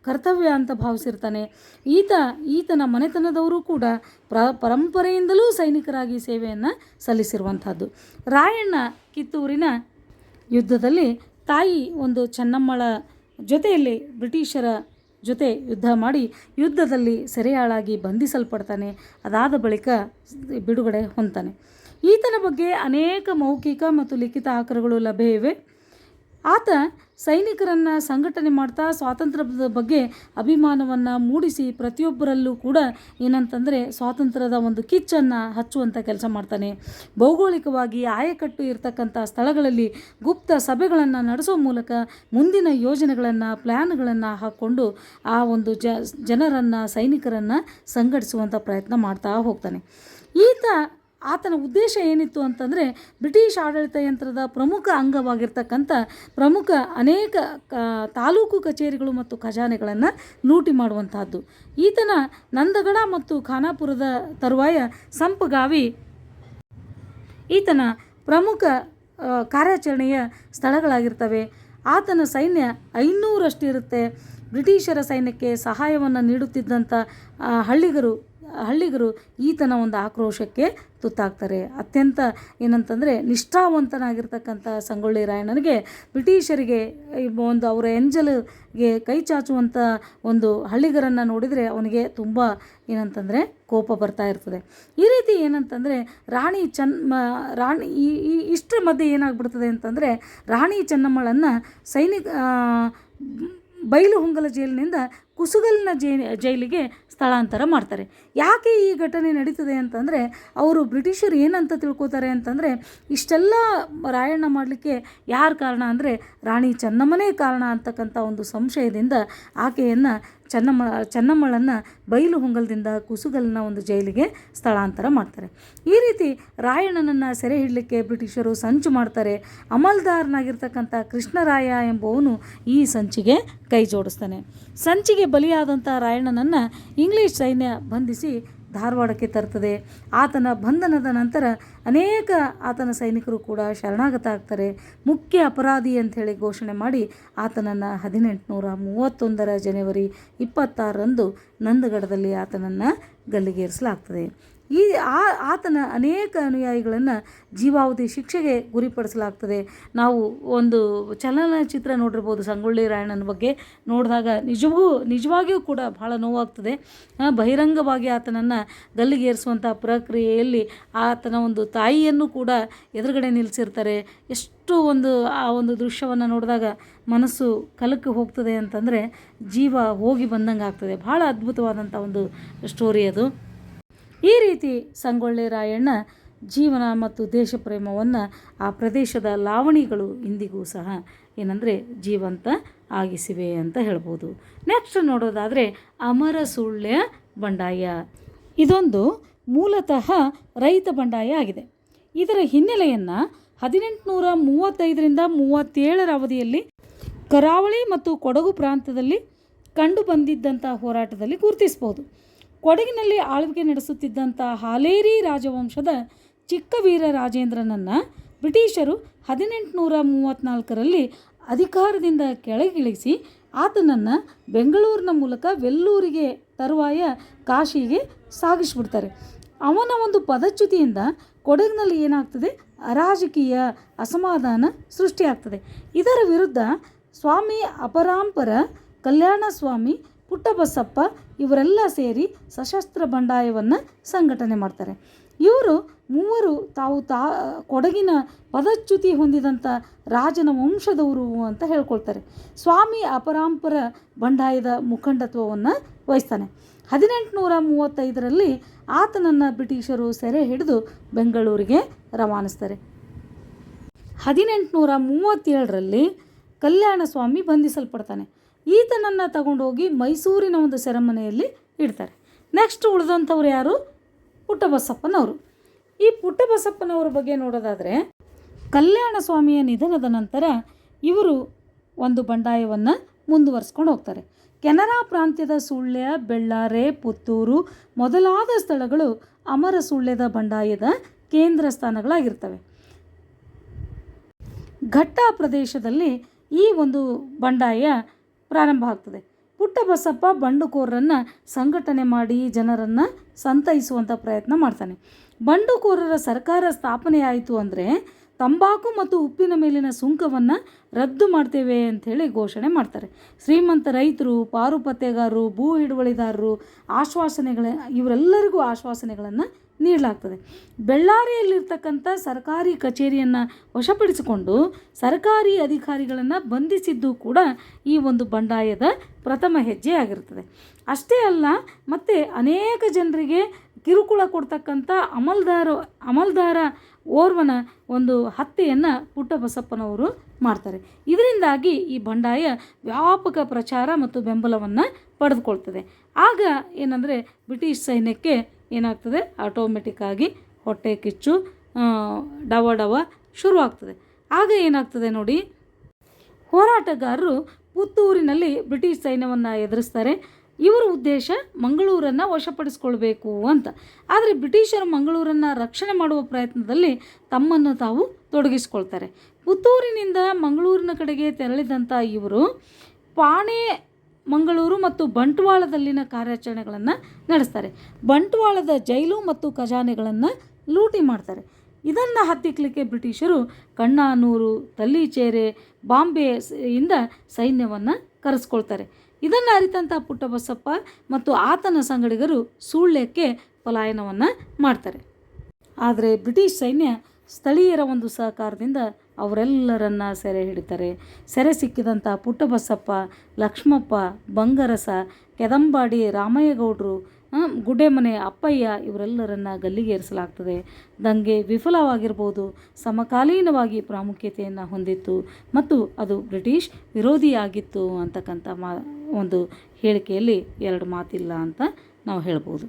ಕರ್ತವ್ಯ ಅಂತ ಭಾವಿಸಿರ್ತಾನೆ. ಈತ, ಈತನ ಮನೆತನದವರು ಕೂಡ ಪ್ರ, ಪರಂಪರೆಯಿಂದಲೂ ಸೈನಿಕರಾಗಿ ಸೇವೆಯನ್ನು ಸಲ್ಲಿಸಿರುವಂಥದ್ದು. ರಾಯಣ್ಣ ಕಿತ್ತೂರಿನ ಯುದ್ಧದಲ್ಲಿ ತಾಯಿ ಒಂದು ಚೆನ್ನಮ್ಮಳ ಜೊತೆಯಲ್ಲಿ ಬ್ರಿಟಿಷರ ಜೊತೆ ಯುದ್ಧ ಮಾಡಿ ಯುದ್ಧದಲ್ಲಿ ಸೆರೆಯಾಳಾಗಿ ಬಂಧಿಸಲ್ಪಡ್ತಾನೆ. ಅದಾದ ಬಳಿಕ ಬಿಡುಗಡೆ ಹೊಂತಾನೆ ಈತನ ಬಗ್ಗೆ ಅನೇಕ ಮೌಖಿಕ ಮತ್ತು ಲಿಖಿತ ಆಕರಗಳು ಲಭ್ಯ ಇವೆ. ಆತ ಸೈನಿಕರನ್ನು ಸಂಘಟನೆ ಮಾಡ್ತಾ ಸ್ವಾತಂತ್ರ್ಯದ ಬಗ್ಗೆ ಅಭಿಮಾನವನ್ನು ಮೂಡಿಸಿ ಪ್ರತಿಯೊಬ್ಬರಲ್ಲೂ ಕೂಡ ಏನಂತಂದರೆ ಸ್ವಾತಂತ್ರ್ಯದ ಒಂದು ಕಿಚ್ಚನ್ನು ಹಚ್ಚುವಂಥ ಕೆಲಸ ಮಾಡ್ತಾನೆ. ಭೌಗೋಳಿಕವಾಗಿ ಆಯಕಟ್ಟು ಇರತಕ್ಕಂಥ ಸ್ಥಳಗಳಲ್ಲಿ ಗುಪ್ತ ಸಭೆಗಳನ್ನು ನಡೆಸೋ ಮೂಲಕ ಮುಂದಿನ ಯೋಜನೆಗಳನ್ನು ಪ್ಲ್ಯಾನ್ಗಳನ್ನು ಹಾಕ್ಕೊಂಡು ಆ ಒಂದು ಜ, ಜನರನ್ನು, ಸೈನಿಕರನ್ನು ಸಂಘಟಿಸುವಂಥ ಪ್ರಯತ್ನ ಮಾಡ್ತಾ ಹೋಗ್ತಾನೆ. ಈತ ಆತನ ಉದ್ದೇಶ ಏನಿತ್ತು ಅಂತಂದರೆ ಬ್ರಿಟಿಷ್ ಆಡಳಿತ ಯಂತ್ರದ ಪ್ರಮುಖ ಅಂಗವಾಗಿರ್ತಕ್ಕಂಥ ಪ್ರಮುಖ ಅನೇಕ ತಾಲೂಕು ಕಚೇರಿಗಳು ಮತ್ತು ಖಜಾನೆಗಳನ್ನು ಲೂಟಿ ಮಾಡುವಂತಹದ್ದು ಈತನ ನಂದಗಡ ಮತ್ತು ಖಾನಾಪುರದ ತರುವಾಯ ಸಂಪಗಾವಿ ಈತನ ಪ್ರಮುಖ ಕಾರ್ಯಾಚರಣೆಯ ಸ್ಥಳಗಳಾಗಿರ್ತವೆ. ಆತನ ಸೈನ್ಯ ಐನೂರಷ್ಟಿರುತ್ತೆ. ಬ್ರಿಟಿಷರ ಸೈನ್ಯಕ್ಕೆ ಸಹಾಯವನ್ನು ನೀಡುತ್ತಿದ್ದಂಥ ಹಳ್ಳಿಗರು ಹಳ್ಳಿಗರು ಈತನ ಒಂದು ಆಕ್ರೋಶಕ್ಕೆ ತುತ್ತಾಗ್ತಾರೆ. ಅತ್ಯಂತ ಏನಂತಂದರೆ ನಿಷ್ಠಾವಂತನಾಗಿರ್ತಕ್ಕಂಥ ಸಂಗೊಳ್ಳಿ ರಾಯಣ್ಣನಿಗೆ ಬ್ರಿಟಿಷರಿಗೆ ಒಂದು ಅವರ ಎಂಜಲ್ಗೆ ಕೈ ಚಾಚುವಂಥ ಒಂದು ಹಳ್ಳಿಗರನ್ನು ನೋಡಿದರೆ ಅವನಿಗೆ ತುಂಬ ಏನಂತಂದರೆ ಕೋಪ ಬರ್ತಾ ಇರ್ತದೆ. ಈ ರೀತಿ ಏನಂತಂದರೆ ರಾಣಿ ಚೆನ್ನ, ರಾಣಿ ಈ ಈ ಇಷ್ಟರ ಮಧ್ಯೆ ಏನಾಗ್ಬಿಡ್ತದೆ ಅಂತಂದರೆ ರಾಣಿ ಚೆನ್ನಮ್ಮಳನ್ನು ಸೈನಿಕ ಆ, ಬೈಲು ಹೊಂಗಲ ಜೈಲಿನಿಂದ ಕುಸುಗಲಿನ ಜೈ ಜೈಲಿಗೆ ಸ್ಥಳಾಂತರ ಮಾಡ್ತಾರೆ. ಯಾಕೆ ಈ ಘಟನೆ ನಡೀತದೆ ಅಂತಂದರೆ ಅವರು ಬ್ರಿಟಿಷರು ಏನಂತ ತಿಳ್ಕೊತಾರೆ ಅಂತಂದರೆ ಇಷ್ಟೆಲ್ಲ ರಾಯಣ್ಣ ಮಾಡಲಿಕ್ಕೆ ಯಾರು ಕಾರಣ ಅಂದರೆ ರಾಣಿ ಚೆನ್ನಮ್ಮನೇ ಕಾರಣ ಅಂತಕ್ಕಂಥ ಒಂದು ಸಂಶಯದಿಂದ ಆಕೆಯನ್ನು ಚೆನ್ನಮ್ಮ, ಚೆನ್ನಮ್ಮಳನ್ನು ಬೈಲು ಹೊಂಗಲದಿಂದ ಕುಸುಗಲ್ನ ಒಂದು ಜೈಲಿಗೆ ಸ್ಥಳಾಂತರ ಮಾಡ್ತಾರೆ. ಈ ರೀತಿ ರಾಯಣ್ಣನನ್ನು ಸೆರೆ ಹಿಡಲಿಕ್ಕೆ ಬ್ರಿಟಿಷರು ಸಂಚು ಮಾಡ್ತಾರೆ. ಅಮಲ್ದಾರನಾಗಿರ್ತಕ್ಕಂಥ ಕೃಷ್ಣರಾಯ ಎಂಬುವನು ಈ ಸಂಚಿಗೆ ಕೈ ಜೋಡಿಸ್ತಾನೆ. ಸಂಚಿಗೆ ಬಲಿಯಾದಂಥ ರಾಯಣ್ಣನನ್ನು ಇಂಗ್ಲೀಷ್ ಸೈನ್ಯ ಬಂಧಿಸಿ ಧಾರವಾಡಕ್ಕೆ ತರ್ತದೆ. ಆತನ ಬಂಧನದ ನಂತರ ಅನೇಕ ಆತನ ಸೈನಿಕರು ಕೂಡ ಶರಣಾಗತ ಆಗ್ತಾರೆ. ಮುಖ್ಯ ಅಪರಾಧಿ ಅಂಥೇಳಿ ಘೋಷಣೆ ಮಾಡಿ ಆತನನ್ನು ಹದಿನೆಂಟುನೂರ ಮೂವತ್ತೊಂದರ ಜನವರಿ ಇಪ್ಪತ್ತಾರರಂದು ನಂದಗಡದಲ್ಲಿ ಆತನನ್ನು ಗಲ್ಲಿಗೇರಿಸಲಾಗ್ತದೆ. ಈ ಆ ಆತನ ಅನೇಕ ಅನುಯಾಯಿಗಳನ್ನು ಜೀವಾವಧಿ ಶಿಕ್ಷೆಗೆ ಗುರಿಪಡಿಸಲಾಗ್ತದೆ. ನಾವು ಒಂದು ಚಲನಚಿತ್ರ ನೋಡಿರ್ಬೋದು, ಸಂಗೊಳ್ಳಿ ರಾಯಣ್ಣನ ಬಗ್ಗೆ ನೋಡಿದಾಗ ನಿಜವೂ, ನಿಜವಾಗಿಯೂ ಕೂಡ ಭಾಳ ನೋವಾಗ್ತದೆ. ಬಹಿರಂಗವಾಗಿ ಆತನನ್ನು ಗಲ್ಲಿಗೇರಿಸುವಂಥ ಪ್ರಕ್ರಿಯೆಯಲ್ಲಿ ಆತನ ಒಂದು ತಾಯಿಯನ್ನು ಕೂಡ ಎದುರುಗಡೆ ನಿಲ್ಲಿಸಿರ್ತಾರೆ. ಎಷ್ಟು ಒಂದು, ಆ ಒಂದು ದೃಶ್ಯವನ್ನು ನೋಡಿದಾಗ ಮನಸ್ಸು ಕಲಕ್ಕೆ ಹೋಗ್ತದೆ ಅಂತಂದರೆ ಜೀವ ಹೋಗಿ ಬಂದಂಗೆ ಆಗ್ತದೆ ಭಾಳ ಅದ್ಭುತವಾದಂಥ ಒಂದು ಸ್ಟೋರಿ ಅದು. ಈ ರೀತಿ ಸಂಗೊಳ್ಳಿ ರಾಯಣ್ಣ ಜೀವನ ಮತ್ತು ದೇಶ ಪ್ರೇಮವನ್ನು ಆ ಪ್ರದೇಶದ ಲಾವಣಿಗಳು ಇಂದಿಗೂ ಸಹ ಏನಂದರೆ ಜೀವಂತ ಆಗಿಸಿವೆ ಅಂತ ಹೇಳ್ಬೋದು. ನೆಕ್ಸ್ಟ್ ನೋಡೋದಾದರೆ ಅಮರ ಸುಳ್ಯ ಬಂಡಾಯ. ಇದೊಂದು ಮೂಲತಃ ರೈತ ಬಂಡಾಯ ಆಗಿದೆ. ಇದರ ಹಿನ್ನೆಲೆಯನ್ನು ಹದಿನೆಂಟುನೂರ ಮೂವತ್ತೈದರಿಂದ ಮೂವತ್ತೇಳರ ಅವಧಿಯಲ್ಲಿ ಕರಾವಳಿ ಮತ್ತು ಕೊಡಗು ಪ್ರಾಂತದಲ್ಲಿ ಕಂಡು ಬಂದಿದ್ದಂಥ ಹೋರಾಟದಲ್ಲಿ ಗುರುತಿಸಬಹುದು ಕೊಡಗಿನಲ್ಲಿ ಆಳ್ವಿಕೆ ನಡೆಸುತ್ತಿದ್ದಂಥ ಹಾಲೇರಿ ರಾಜವಂಶದ ಚಿಕ್ಕ ವೀರ ರಾಜೇಂದ್ರನನ್ನು ಬ್ರಿಟಿಷರು ಹದಿನೆಂಟುನೂರ ಮೂವತ್ತ್ನಾಲ್ಕರಲ್ಲಿ ಅಧಿಕಾರದಿಂದ ಕೆಳಗಿಳಿಸಿ ಆತನನ್ನು ಬೆಂಗಳೂರಿನ ಮೂಲಕ ವೆಲ್ಲೂರಿಗೆ ತರುವಾಯ ಕಾಶಿಗೆ ಸಾಗಿಸಿಬಿಡ್ತಾರೆ. ಅವನ ಒಂದು ಪದಚ್ಯುತಿಯಿಂದ ಕೊಡಗಿನಲ್ಲಿ ಏನಾಗ್ತದೆ? ಅರಾಜಕೀಯ ಅಸಮಾಧಾನ ಸೃಷ್ಟಿಯಾಗ್ತದೆ. ಇದರ ವಿರುದ್ಧ ಸ್ವಾಮಿ ಅಪರಾಂಪರ ಕಲ್ಯಾಣ ಸ್ವಾಮಿ ಪುಟ್ಟಬಸಪ್ಪ ಇವರೆಲ್ಲ ಸೇರಿ ಸಶಸ್ತ್ರ ಬಂಡಾಯವನ್ನು ಸಂಘಟನೆ ಮಾಡ್ತಾರೆ. ಇವರು ಮೂವರು ತಾವು ತಾ ಕೊಡಗಿನ ಪದಚ್ಯುತಿ ಹೊಂದಿದಂಥ ರಾಜನ ವಂಶದವರು ಅಂತ ಹೇಳ್ಕೊಳ್ತಾರೆ. ಸ್ವಾಮಿ ಅಪರಾಂಪರ ಬಂಡಾಯದ ಮುಖಂಡತ್ವವನ್ನು ವಹಿಸ್ತಾನೆ. ಹದಿನೆಂಟುನೂರ ಮೂವತ್ತೈದರಲ್ಲಿ ಆತನನ್ನು ಬ್ರಿಟಿಷರು ಸೆರೆ ಹಿಡಿದು ಬೆಂಗಳೂರಿಗೆ ರವಾನಿಸ್ತಾರೆ. ಹದಿನೆಂಟುನೂರ ಮೂವತ್ತೇಳರಲ್ಲಿ ಕಲ್ಯಾಣ ಸ್ವಾಮಿ ಬಂಧಿಸಲ್ಪಡ್ತಾನೆ. ಈತನನ್ನು ತಗೊಂಡೋಗಿ ಮೈಸೂರಿನ ಒಂದು ಸೆರೆಮನೆಯಲ್ಲಿ ಇಡ್ತಾರೆ. ನೆಕ್ಸ್ಟ್ ಉಳಿದಂಥವ್ರು ಯಾರು? ಪುಟ್ಟಬಸಪ್ಪನವರು. ಈ ಪುಟ್ಟಬಸಪ್ಪನವರ ಬಗ್ಗೆ ನೋಡೋದಾದರೆ, ಕಲ್ಯಾಣ ಸ್ವಾಮಿಯ ನಿಧನದ ನಂತರ ಇವರು ಒಂದು ಬಂಡಾಯವನ್ನು ಮುಂದುವರಿಸ್ಕೊಂಡು ಹೋಗ್ತಾರೆ. ಕೆನರಾ ಪ್ರಾಂತ್ಯದ ಸುಳ್ಯ, ಬೆಳ್ಳಾರೆ, ಪುತ್ತೂರು ಮೊದಲಾದ ಸ್ಥಳಗಳು ಅಮರ ಸುಳ್ಯದ ಬಂಡಾಯದ ಕೇಂದ್ರ ಸ್ಥಾನಗಳಾಗಿರ್ತವೆ. ಘಟ್ಟ ಪ್ರದೇಶದಲ್ಲಿ ಈ ಒಂದು ಬಂಡಾಯ ಪ್ರಾರಂಭ ಆಗ್ತದೆ. ಪುಟ್ಟಬಸಪ್ಪ ಬಂಡುಕೋರರನ್ನು ಸಂಘಟನೆ ಮಾಡಿ ಜನರನ್ನು ಸಂತೈಸುವಂಥ ಪ್ರಯತ್ನ ಮಾಡ್ತಾನೆ. ಬಂಡುಕೋರರ ಸರ್ಕಾರ ಸ್ಥಾಪನೆ ಆಯಿತು ಅಂದರೆ ತಂಬಾಕು ಮತ್ತು ಉಪ್ಪಿನ ಮೇಲಿನ ಸುಂಕವನ್ನು ರದ್ದು ಮಾಡ್ತೇವೆ ಅಂಥೇಳಿ ಘೋಷಣೆ ಮಾಡ್ತಾರೆ. ಶ್ರೀಮಂತ ರೈತರು, ಪಾರುಪತ್ಯಗಾರರು, ಭೂ ಹಿಡುವಳಿದಾರರು, ಆಶ್ವಾಸನೆಗಳ ಇವರೆಲ್ಲರಿಗೂ ಆಶ್ವಾಸನೆಗಳನ್ನು ನೀಡಲಾಗ್ತದೆ. ಬಳ್ಳಾರಿಯಲ್ಲಿರ್ತಕ್ಕಂಥ ಸರ್ಕಾರಿ ಕಚೇರಿಯನ್ನು ವಶಪಡಿಸಿಕೊಂಡು ಸರ್ಕಾರಿ ಅಧಿಕಾರಿಗಳನ್ನು ಬಂಧಿಸಿದ್ದು ಕೂಡ ಈ ಒಂದು ಬಂಡಾಯದ ಪ್ರಥಮ ಹೆಜ್ಜೆ ಆಗಿರ್ತದೆ ಅಷ್ಟೇ ಅಲ್ಲ, ಮತ್ತು ಅನೇಕ ಜನರಿಗೆ ಕಿರುಕುಳ ಕೊಡ್ತಕ್ಕಂಥ ಅಮಲ್ದಾರ ಅಮಲ್ದಾರ ಓರ್ವನ ಒಂದು ಹತ್ಯೆಯನ್ನು ಪುಟ್ಟಬಸಪ್ಪನವರು ಮಾಡ್ತಾರೆ. ಇದರಿಂದಾಗಿ ಈ ಬಂಡಾಯ ವ್ಯಾಪಕ ಪ್ರಚಾರ ಮತ್ತು ಬೆಂಬಲವನ್ನು ಪಡೆದುಕೊಳ್ತದೆ. ಆಗ ಏನಂದರೆ ಬ್ರಿಟಿಷ್ ಸೈನ್ಯಕ್ಕೆ ಏನಾಗ್ತದೆ? ಆಟೋಮೆಟಿಕ್ಕಾಗಿ ಹೊಟ್ಟೆ ಕಿಚ್ಚು ಡವ ಡವ ಶುರುವಾಗ್ತದೆ. ಆಗ ಏನಾಗ್ತದೆ ನೋಡಿ, ಹೋರಾಟಗಾರರು ಪುತ್ತೂರಿನಲ್ಲಿ ಬ್ರಿಟಿಷ್ ಸೈನ್ಯವನ್ನು ಎದುರಿಸ್ತಾರೆ. ಇವರ ಉದ್ದೇಶ ಮಂಗಳೂರನ್ನು ವಶಪಡಿಸ್ಕೊಳ್ಬೇಕು ಅಂತ. ಆದರೆ ಬ್ರಿಟಿಷರು ಮಂಗಳೂರನ್ನು ರಕ್ಷಣೆ ಮಾಡುವ ಪ್ರಯತ್ನದಲ್ಲಿ ತಮ್ಮನ್ನು ತಾವು ತೊಡಗಿಸ್ಕೊಳ್ತಾರೆ. ಪುತ್ತೂರಿನಿಂದ ಮಂಗಳೂರಿನ ಕಡೆಗೆ ತೆರಳಿದಂಥ ಇವರು ಪಾಣೆ ಮಂಗಳೂರು ಮತ್ತು ಬಂಟ್ವಾಳದಲ್ಲಿನ ಕಾರ್ಯಾಚರಣೆಗಳನ್ನು ನಡೆಸ್ತಾರೆ. ಬಂಟ್ವಾಳದ ಜೈಲು ಮತ್ತು ಖಜಾನೆಗಳನ್ನು ಲೂಟಿ ಮಾಡ್ತಾರೆ. ಇದನ್ನು ಹತ್ತಿಕ್ಕಲಿಕ್ಕೆ ಬ್ರಿಟಿಷರು ಕಣ್ಣಾನೂರು, ತಲ್ಲಿಚೇರೆ, ಬಾಂಬೆ ಇಂದ ಸೈನ್ಯವನ್ನು ಕರೆಸ್ಕೊಳ್ತಾರೆ. ಇದನ್ನು ಅರಿತಂಥ ಪುಟ್ಟಬಸಪ್ಪ ಮತ್ತು ಆತನ ಸಂಗಡಿಗರು ಸುಳ್ಳ್ಯಕ್ಕೆ ಪಲಾಯನವನ್ನು ಮಾಡ್ತಾರೆ. ಆದರೆ ಬ್ರಿಟಿಷ್ ಸೈನ್ಯ ಸ್ಥಳೀಯರ ಒಂದು ಸಹಕಾರದಿಂದ ಅವರೆಲ್ಲರನ್ನ ಸೆರೆ ಹಿಡಿತಾರೆ. ಸೆರೆ ಸಿಕ್ಕಿದಂಥ ಪುಟ್ಟಬಸಪ್ಪ, ಲಕ್ಷ್ಮಪ್ಪ, ಬಂಗರಸ, ಕೆದಂಬಾಡಿ, ರಾಮಯ್ಯಗೌಡರು ಗುಡ್ಡೆಮನೆ, ಅಪ್ಪಯ್ಯ ಇವರೆಲ್ಲರನ್ನ ಗಲ್ಲಿಗೇರಿಸಲಾಗ್ತದೆ ದಂಗೆ ವಿಫಲವಾಗಿರ್ಬೋದು, ಸಮಕಾಲೀನವಾಗಿ ಪ್ರಾಮುಖ್ಯತೆಯನ್ನು ಹೊಂದಿತ್ತು ಮತ್ತು ಅದು ಬ್ರಿಟಿಷ್ ವಿರೋಧಿಯಾಗಿತ್ತು ಅಂತಕ್ಕಂಥ ಮಾ, ಒಂದು ಹೇಳಿಕೆಯಲ್ಲಿ ಎರಡು ಮಾತಿಲ್ಲ ಅಂತ ನಾವು ಹೇಳ್ಬೋದು.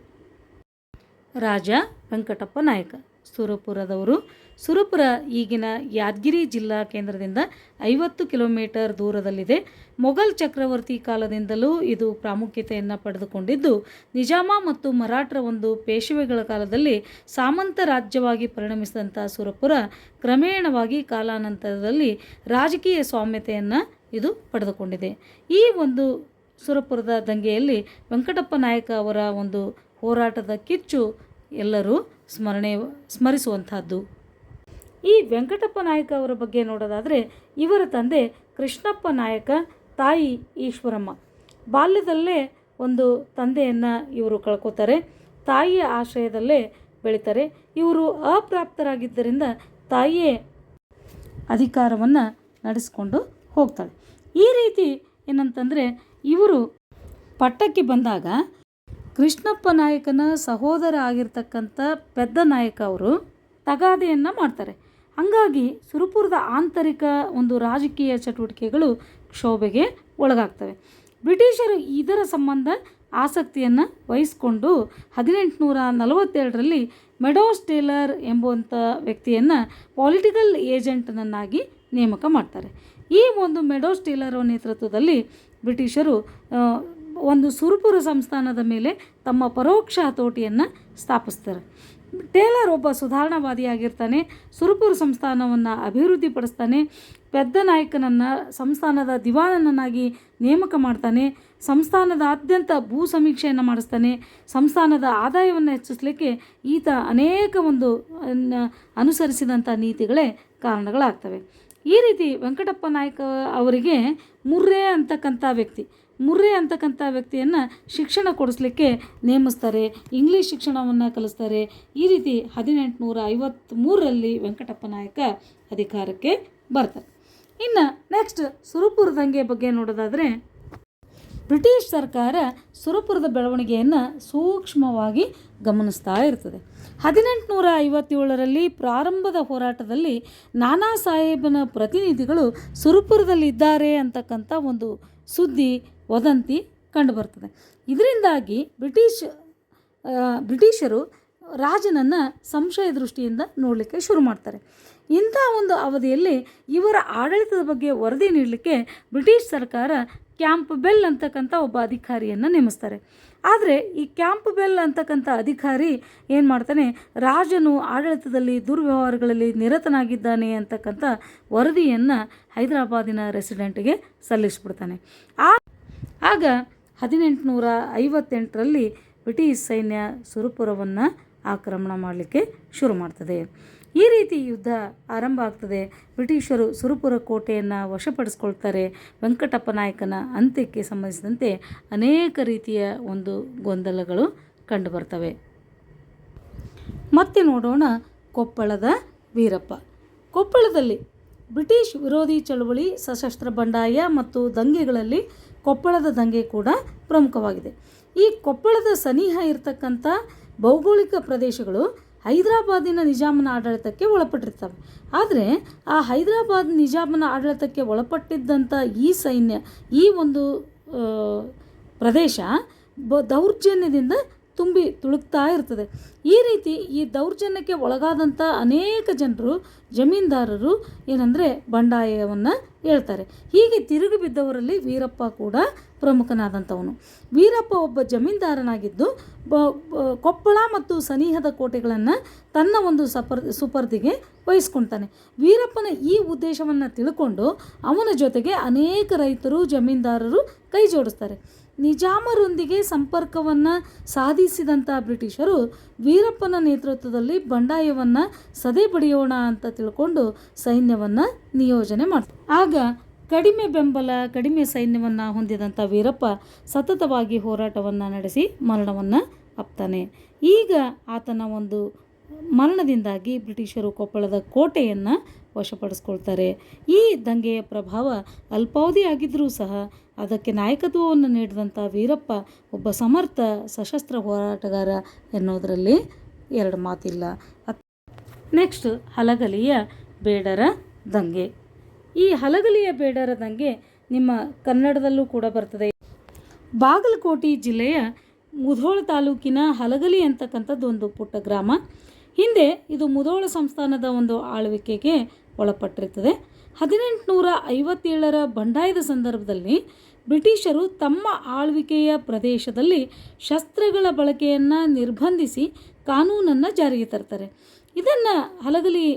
ರಾಜ ವೆಂಕಟಪ್ಪ ನಾಯಕ, ಸುರಪುರದವರು ಸುರಪುರ ಈಗಿನ ಯಾದಗಿರಿ ಜಿಲ್ಲಾ ಕೇಂದ್ರದಿಂದ ಐವತ್ತು ಕಿಲೋಮೀಟರ್ ದೂರದಲ್ಲಿದೆ. ಮೊಘಲ್ ಚಕ್ರವರ್ತಿ ಕಾಲದಿಂದಲೂ ಇದು ಪ್ರಾಮುಖ್ಯತೆಯನ್ನು ಪಡೆದುಕೊಂಡಿದ್ದು, ನಿಜಾಮ ಮತ್ತು ಮರಾಠರ ಒಂದು ಪೇಶವೆಗಳ ಕಾಲದಲ್ಲಿ ಸಾಮಂತ ರಾಜ್ಯವಾಗಿ ಪರಿಣಮಿಸಿದಂಥ ಸುರಪುರ ಕ್ರಮೇಣವಾಗಿ ಕಾಲಾನಂತರದಲ್ಲಿ ರಾಜಕೀಯ ಸ್ವಾಮ್ಯತೆಯನ್ನು ಇದು ಪಡೆದುಕೊಂಡಿದೆ. ಈ ಒಂದು ಸುರಪುರದ ದಂಗೆಯಲ್ಲಿ ವೆಂಕಟಪ್ಪ ನಾಯಕ ಅವರ ಒಂದು ಹೋರಾಟದ ಕಿಚ್ಚು ಎಲ್ಲರೂ ಸ್ಮರಣೆ ಸ್ಮರಿಸುವಂಥದ್ದು ಈ ವೆಂಕಟಪ್ಪ ನಾಯಕ ಅವರ ಬಗ್ಗೆ ನೋಡೋದಾದರೆ ಇವರ ತಂದೆ ಕೃಷ್ಣಪ್ಪ ನಾಯಕ ತಾಯಿ ಈಶ್ವರಮ್ಮ. ಬಾಲ್ಯದಲ್ಲೇ ಒಂದು ತಂದೆಯನ್ನು ಇವರು ಕಳ್ಕೋತಾರೆ, ತಾಯಿಯ ಆಶ್ರಯದಲ್ಲೇ ಬೆಳೀತಾರೆ. ಇವರು ಅಪ್ರಾಪ್ತರಾಗಿದ್ದರಿಂದ ತಾಯಿಯೇ ಅಧಿಕಾರವನ್ನು ನಡೆಸಿಕೊಂಡು ಹೋಗ್ತಾಳೆ. ಈ ರೀತಿ ಏನಂತಂದರೆ ಇವರು ಪಟ್ಟಕ್ಕೆ ಬಂದಾಗ ಕೃಷ್ಣಪ್ಪ ನಾಯಕನ ಸಹೋದರ ಆಗಿರ್ತಕ್ಕಂಥ ಪೆದ್ದ ನಾಯಕ ಅವರು ತಗಾದೆಯನ್ನು ಮಾಡ್ತಾರೆ. ಹಾಗಾಗಿ ಸುರಪುರದ ಆಂತರಿಕ ಒಂದು ರಾಜಕೀಯ ಚಟುವಟಿಕೆಗಳು ಕ್ಷೋಭೆಗೆ ಒಳಗಾಗ್ತವೆ. ಬ್ರಿಟಿಷರು ಇದರ ಸಂಬಂಧ ಆಸಕ್ತಿಯನ್ನು ವಹಿಸಿಕೊಂಡು ಹದಿನೆಂಟುನೂರ ನಲವತ್ತೆರಡರಲ್ಲಿ ಮೆಡೋಸ್ ಟೇಲರ್ ಎಂಬುವಂಥ ವ್ಯಕ್ತಿಯನ್ನು ಪೊಲಿಟಿಕಲ್ ಏಜೆಂಟ್ನನ್ನಾಗಿ ನೇಮಕ ಮಾಡ್ತಾರೆ. ಈ ಒಂದು ಮೆಡೋಸ್ ಟೇಲರ್ ನೇತೃತ್ವದಲ್ಲಿ ಬ್ರಿಟಿಷರು ಒಂದು ಸುರುಪುರ ಸಂಸ್ಥಾನದ ಮೇಲೆ ತಮ್ಮ ಪರೋಕ್ಷ ಹತೋಟಿಯನ್ನು ಸ್ಥಾಪಿಸ್ತಾರೆ. ಟೇಲರ್ ಒಬ್ಬ ಸುಧಾರಣಾವಾದಿಯಾಗಿರ್ತಾನೆ, ಸುರಪುರ ಸಂಸ್ಥಾನವನ್ನು ಅಭಿವೃದ್ಧಿಪಡಿಸ್ತಾನೆ, ಪೆದ್ದ ನಾಯಕನನ್ನು ಸಂಸ್ಥಾನದ ದಿವಾನನನ್ನಾಗಿ ನೇಮಕ ಮಾಡ್ತಾನೆ ಸಂಸ್ಥಾನದಾದ್ಯಂತ ಭೂ ಸಮೀಕ್ಷೆಯನ್ನು ಮಾಡಿಸ್ತಾನೆ, ಸಂಸ್ಥಾನದ ಆದಾಯವನ್ನು ಹೆಚ್ಚಿಸಲಿಕ್ಕೆ ಈತ ಅನೇಕ ಒಂದು ಅನುಸರಿಸಿದಂಥ ನೀತಿಗಳೇ ಕಾರಣಗಳಾಗ್ತವೆ. ಈ ರೀತಿ ವೆಂಕಟಪ್ಪ ನಾಯಕ ಅವರಿಗೆ ಮುರ್ರೆ ಅಂತಕ್ಕಂಥ ವ್ಯಕ್ತಿ. ಮುರ್ರೆ ಅಂತಕ್ಕಂಥ ವ್ಯಕ್ತಿಯನ್ನು ಶಿಕ್ಷಣ ಕೊಡಿಸ್ಲಿಕ್ಕೆ ನೇಮಿಸ್ತಾರೆ, ಇಂಗ್ಲೀಷ್ ಶಿಕ್ಷಣವನ್ನು ಕಲಿಸ್ತಾರೆ. ಈ ರೀತಿ ಹದಿನೆಂಟುನೂರ ಐವತ್ತ್ಮೂರರಲ್ಲಿ ವೆಂಕಟಪ್ಪ ನಾಯಕ ಅಧಿಕಾರಕ್ಕೆ ಬರ್ತಾರೆ. ಇನ್ನು ನೆಕ್ಸ್ಟ್ ಸುರಪುರ ದಂಗೆ ಬಗ್ಗೆ ನೋಡೋದಾದರೆ, ಬ್ರಿಟಿಷ್ ಸರ್ಕಾರ ಸುರಪುರದ ಬೆಳವಣಿಗೆಯನ್ನು ಸೂಕ್ಷ್ಮವಾಗಿ ಗಮನಿಸ್ತಾ ಇರ್ತದೆ. ಹದಿನೆಂಟುನೂರ ಐವತ್ತೇಳರಲ್ಲಿ ಪ್ರಾರಂಭದ ಹೋರಾಟದಲ್ಲಿ ನಾನಾ ಸಾಹೇಬನ ಪ್ರತಿನಿಧಿಗಳು ಸುರಪುರದಲ್ಲಿದ್ದಾರೆ ಅಂತಕ್ಕಂಥ ಒಂದು ಸುದ್ದಿ ವದಂತಿ ಕಂಡುಬರ್ತದೆ ಇದರಿಂದಾಗಿ ಬ್ರಿಟಿಷ್ ಬ್ರಿಟಿಷರು ರಾಜನನ್ನು ಸಂಶಯ ದೃಷ್ಟಿಯಿಂದ ನೋಡಲಿಕ್ಕೆ ಶುರು ಮಾಡ್ತಾರೆ. ಇಂಥ ಒಂದು ಅವಧಿಯಲ್ಲಿ ಇವರ ಆಡಳಿತದ ಬಗ್ಗೆ ವರದಿ ನೀಡಲಿಕ್ಕೆ ಬ್ರಿಟಿಷ್ ಸರ್ಕಾರ ಕ್ಯಾಂಪ್ ಬೆಲ್ ಅಂತಕ್ಕಂಥ ಒಬ್ಬ ಅಧಿಕಾರಿಯನ್ನು ನೇಮಿಸ್ತಾರೆ. ಆದರೆ ಈ ಕ್ಯಾಂಪ್ ಬೆಲ್ ಅಂತಕ್ಕಂಥ ಅಧಿಕಾರಿ ಏನು ಮಾಡ್ತಾನೆ, ರಾಜನು ಆಡಳಿತದಲ್ಲಿ ದುರ್ವ್ಯವಹಾರಗಳಲ್ಲಿ ನಿರತನಾಗಿದ್ದಾನೆ ಅಂತಕ್ಕಂಥ ವರದಿಯನ್ನು ಹೈದರಾಬಾದಿನ ರೆಸಿಡೆಂಟ್ಗೆ ಸಲ್ಲಿಸಿಬಿಡ್ತಾನೆ. ಆ ಆಗ ಹದಿನೆಂಟುನೂರ ಐವತ್ತೆಂಟರಲ್ಲಿ ಬ್ರಿಟಿಷ್ ಸೈನ್ಯ ಸುರಪುರವನ್ನು ಆಕ್ರಮಣ ಮಾಡಲಿಕ್ಕೆ ಶುರು ಮಾಡ್ತದೆ. ಈ ರೀತಿ ಯುದ್ಧ ಆರಂಭ ಆಗ್ತದೆ. ಬ್ರಿಟಿಷರು ಸುರಪುರ ಕೋಟೆಯನ್ನು ವಶಪಡಿಸ್ಕೊಳ್ತಾರೆ. ವೆಂಕಟಪ್ಪ ನಾಯಕನ ಅಂತ್ಯಕ್ಕೆ ಸಂಬಂಧಿಸಿದಂತೆ ಅನೇಕ ರೀತಿಯ ಒಂದು ಗೊಂದಲಗಳು ಕಂಡುಬರ್ತವೆ. ಮತ್ತೆ ನೋಡೋಣ ಕೊಪ್ಪಳದ ವೀರಪ್ಪ. ಕೊಪ್ಪಳದಲ್ಲಿ ಬ್ರಿಟಿಷ್ ವಿರೋಧಿ ಚಳುವಳಿ ಸಶಸ್ತ್ರ ಬಂಡಾಯ ಮತ್ತು ದಂಗೆಗಳಲ್ಲಿ ಕೊಪ್ಪಳದ ದಂಗೆ ಕೂಡ ಪ್ರಮುಖವಾಗಿದೆ. ಈ ಕೊಪ್ಪಳದ ಸನಿಹ ಇರತಕ್ಕಂಥ ಭೌಗೋಳಿಕ ಪ್ರದೇಶಗಳು ಹೈದರಾಬಾದಿನ ನಿಜಾಮನ ಆಡಳಿತಕ್ಕೆ ಒಳಪಟ್ಟಿರ್ತವೆ. ಆದರೆ ಆ ಹೈದರಾಬಾದ್ ನಿಜಾಮನ ಆಡಳಿತಕ್ಕೆ ಒಳಪಟ್ಟಿದ್ದಂಥ ಈ ಸೈನ್ಯ, ಈ ಒಂದು ಪ್ರದೇಶ ಬ ದೌರ್ಜನ್ಯದಿಂದ ತುಂಬಿ ತುಳುಕ್ತಾ ಇರ್ತದೆ. ಈ ರೀತಿ ಈ ದೌರ್ಜನ್ಯಕ್ಕೆ ಒಳಗಾದಂಥ ಅನೇಕ ಜನರು, ಜಮೀನ್ದಾರರು ಏನಂದರೆ ಬಂಡಾಯವನ್ನು ಹೇಳ್ತಾರೆ. ಹೀಗೆ ತಿರುಗಿ ಬಿದ್ದವರಲ್ಲಿ ವೀರಪ್ಪ ಕೂಡ ಪ್ರಮುಖನಾದಂಥವನು. ವೀರಪ್ಪ ಒಬ್ಬ ಜಮೀನ್ದಾರನಾಗಿದ್ದು, ಬ ಕೊಪ್ಪಳ ಮತ್ತು ಸನಿಹದ ಕೋಟೆಗಳನ್ನು ತನ್ನ ಒಂದು ಸಪರ್, ಸುಪರ್ದಿಗೆ ವಹಿಸ್ಕೊಳ್ತಾನೆ ವೀರಪ್ಪನ ಈ ಉದ್ದೇಶವನ್ನು ತಿಳ್ಕೊಂಡು ಅವನ ಜೊತೆಗೆ ಅನೇಕ ರೈತರು, ಜಮೀನ್ದಾರರು ಕೈ ಜೋಡಿಸ್ತಾರೆ. ನಿಜಾಮರೊಂದಿಗೆ ಸಂಪರ್ಕವನ್ನು ಸಾಧಿಸಿದಂಥ ಬ್ರಿಟಿಷರು ವೀರಪ್ಪನ ನೇತೃತ್ವದಲ್ಲಿ ಬಂಡಾಯವನ್ನು ಸದೆ ಬಡಿಯೋಣ ಅಂತ ತಿಳ್ಕೊಂಡು ಸೈನ್ಯವನ್ನು ನಿಯೋಜನೆ ಮಾಡ್ತಾರೆ ಆಗ ಕಡಿಮೆ ಬೆಂಬಲ, ಕಡಿಮೆ ಸೈನ್ಯವನ್ನು ಹೊಂದಿದಂಥ ವೀರಪ್ಪ ಸತತವಾಗಿ ಹೋರಾಟವನ್ನು ನಡೆಸಿ ಮರಣವನ್ನು ಅಪ್ತಾನೆ. ಈಗ ಆತನ ಒಂದು ಮರಣದಿಂದಾಗಿ ಬ್ರಿಟಿಷರು ಕೊಪ್ಪಳದ ಕೋಟೆಯನ್ನು ವಶಪಡಿಸ್ಕೊಳ್ತಾರೆ. ಈ ದಂಗೆಯ ಪ್ರಭಾವ ಅಲ್ಪಾವಧಿ ಆಗಿದ್ದರೂ ಸಹ ಅದಕ್ಕೆ ನಾಯಕತ್ವವನ್ನು ನೀಡಿದಂಥ ವೀರಪ್ಪ ಒಬ್ಬ ಸಮರ್ಥ, ಸಶಸ್ತ್ರ ಹೋರಾಟಗಾರ ಎನ್ನುವುದರಲ್ಲಿ ಎರಡು ಮಾತಿಲ್ಲ. ನೆಕ್ಸ್ಟ್ ಹಲಗಲಿಯ ಬೇಡರ ದಂಗೆ. ಈ ಹಲಗಲಿಯ ಬೇಡರ ದಂಗೆ ನಿಮ್ಮ ಕನ್ನಡದಲ್ಲೂ ಕೂಡ ಬರ್ತದೆ. ಬಾಗಲಕೋಟೆ ಜಿಲ್ಲೆಯ ಮುಧೋಳ ತಾಲೂಕಿನ ಹಲಗಲಿ ಅಂತಕ್ಕಂಥದ್ದು ಒಂದು ಪುಟ್ಟ ಗ್ರಾಮ. ಹಿಂದೆ ಇದು ಮುಧೋಳ ಸಂಸ್ಥಾನದ ಒಂದು ಆಳ್ವಿಕೆಗೆ ಒಳಪಟ್ಟಿರ್ತದೆ. ಹದಿನೆಂಟುನೂರ ಐವತ್ತೇಳರ ಬಂಡಾಯದ ಸಂದರ್ಭದಲ್ಲಿ ಬ್ರಿಟಿಷರು ತಮ್ಮ ಆಳ್ವಿಕೆಯ ಪ್ರದೇಶದಲ್ಲಿ ಶಸ್ತ್ರಗಳ ಬಳಕೆಯನ್ನು ನಿರ್ಬಂಧಿಸಿ ಕಾನೂನನ್ನು ಜಾರಿಗೆ ತರ್ತಾರೆ. ಇದನ್ನು ಹಲಗಲಿ,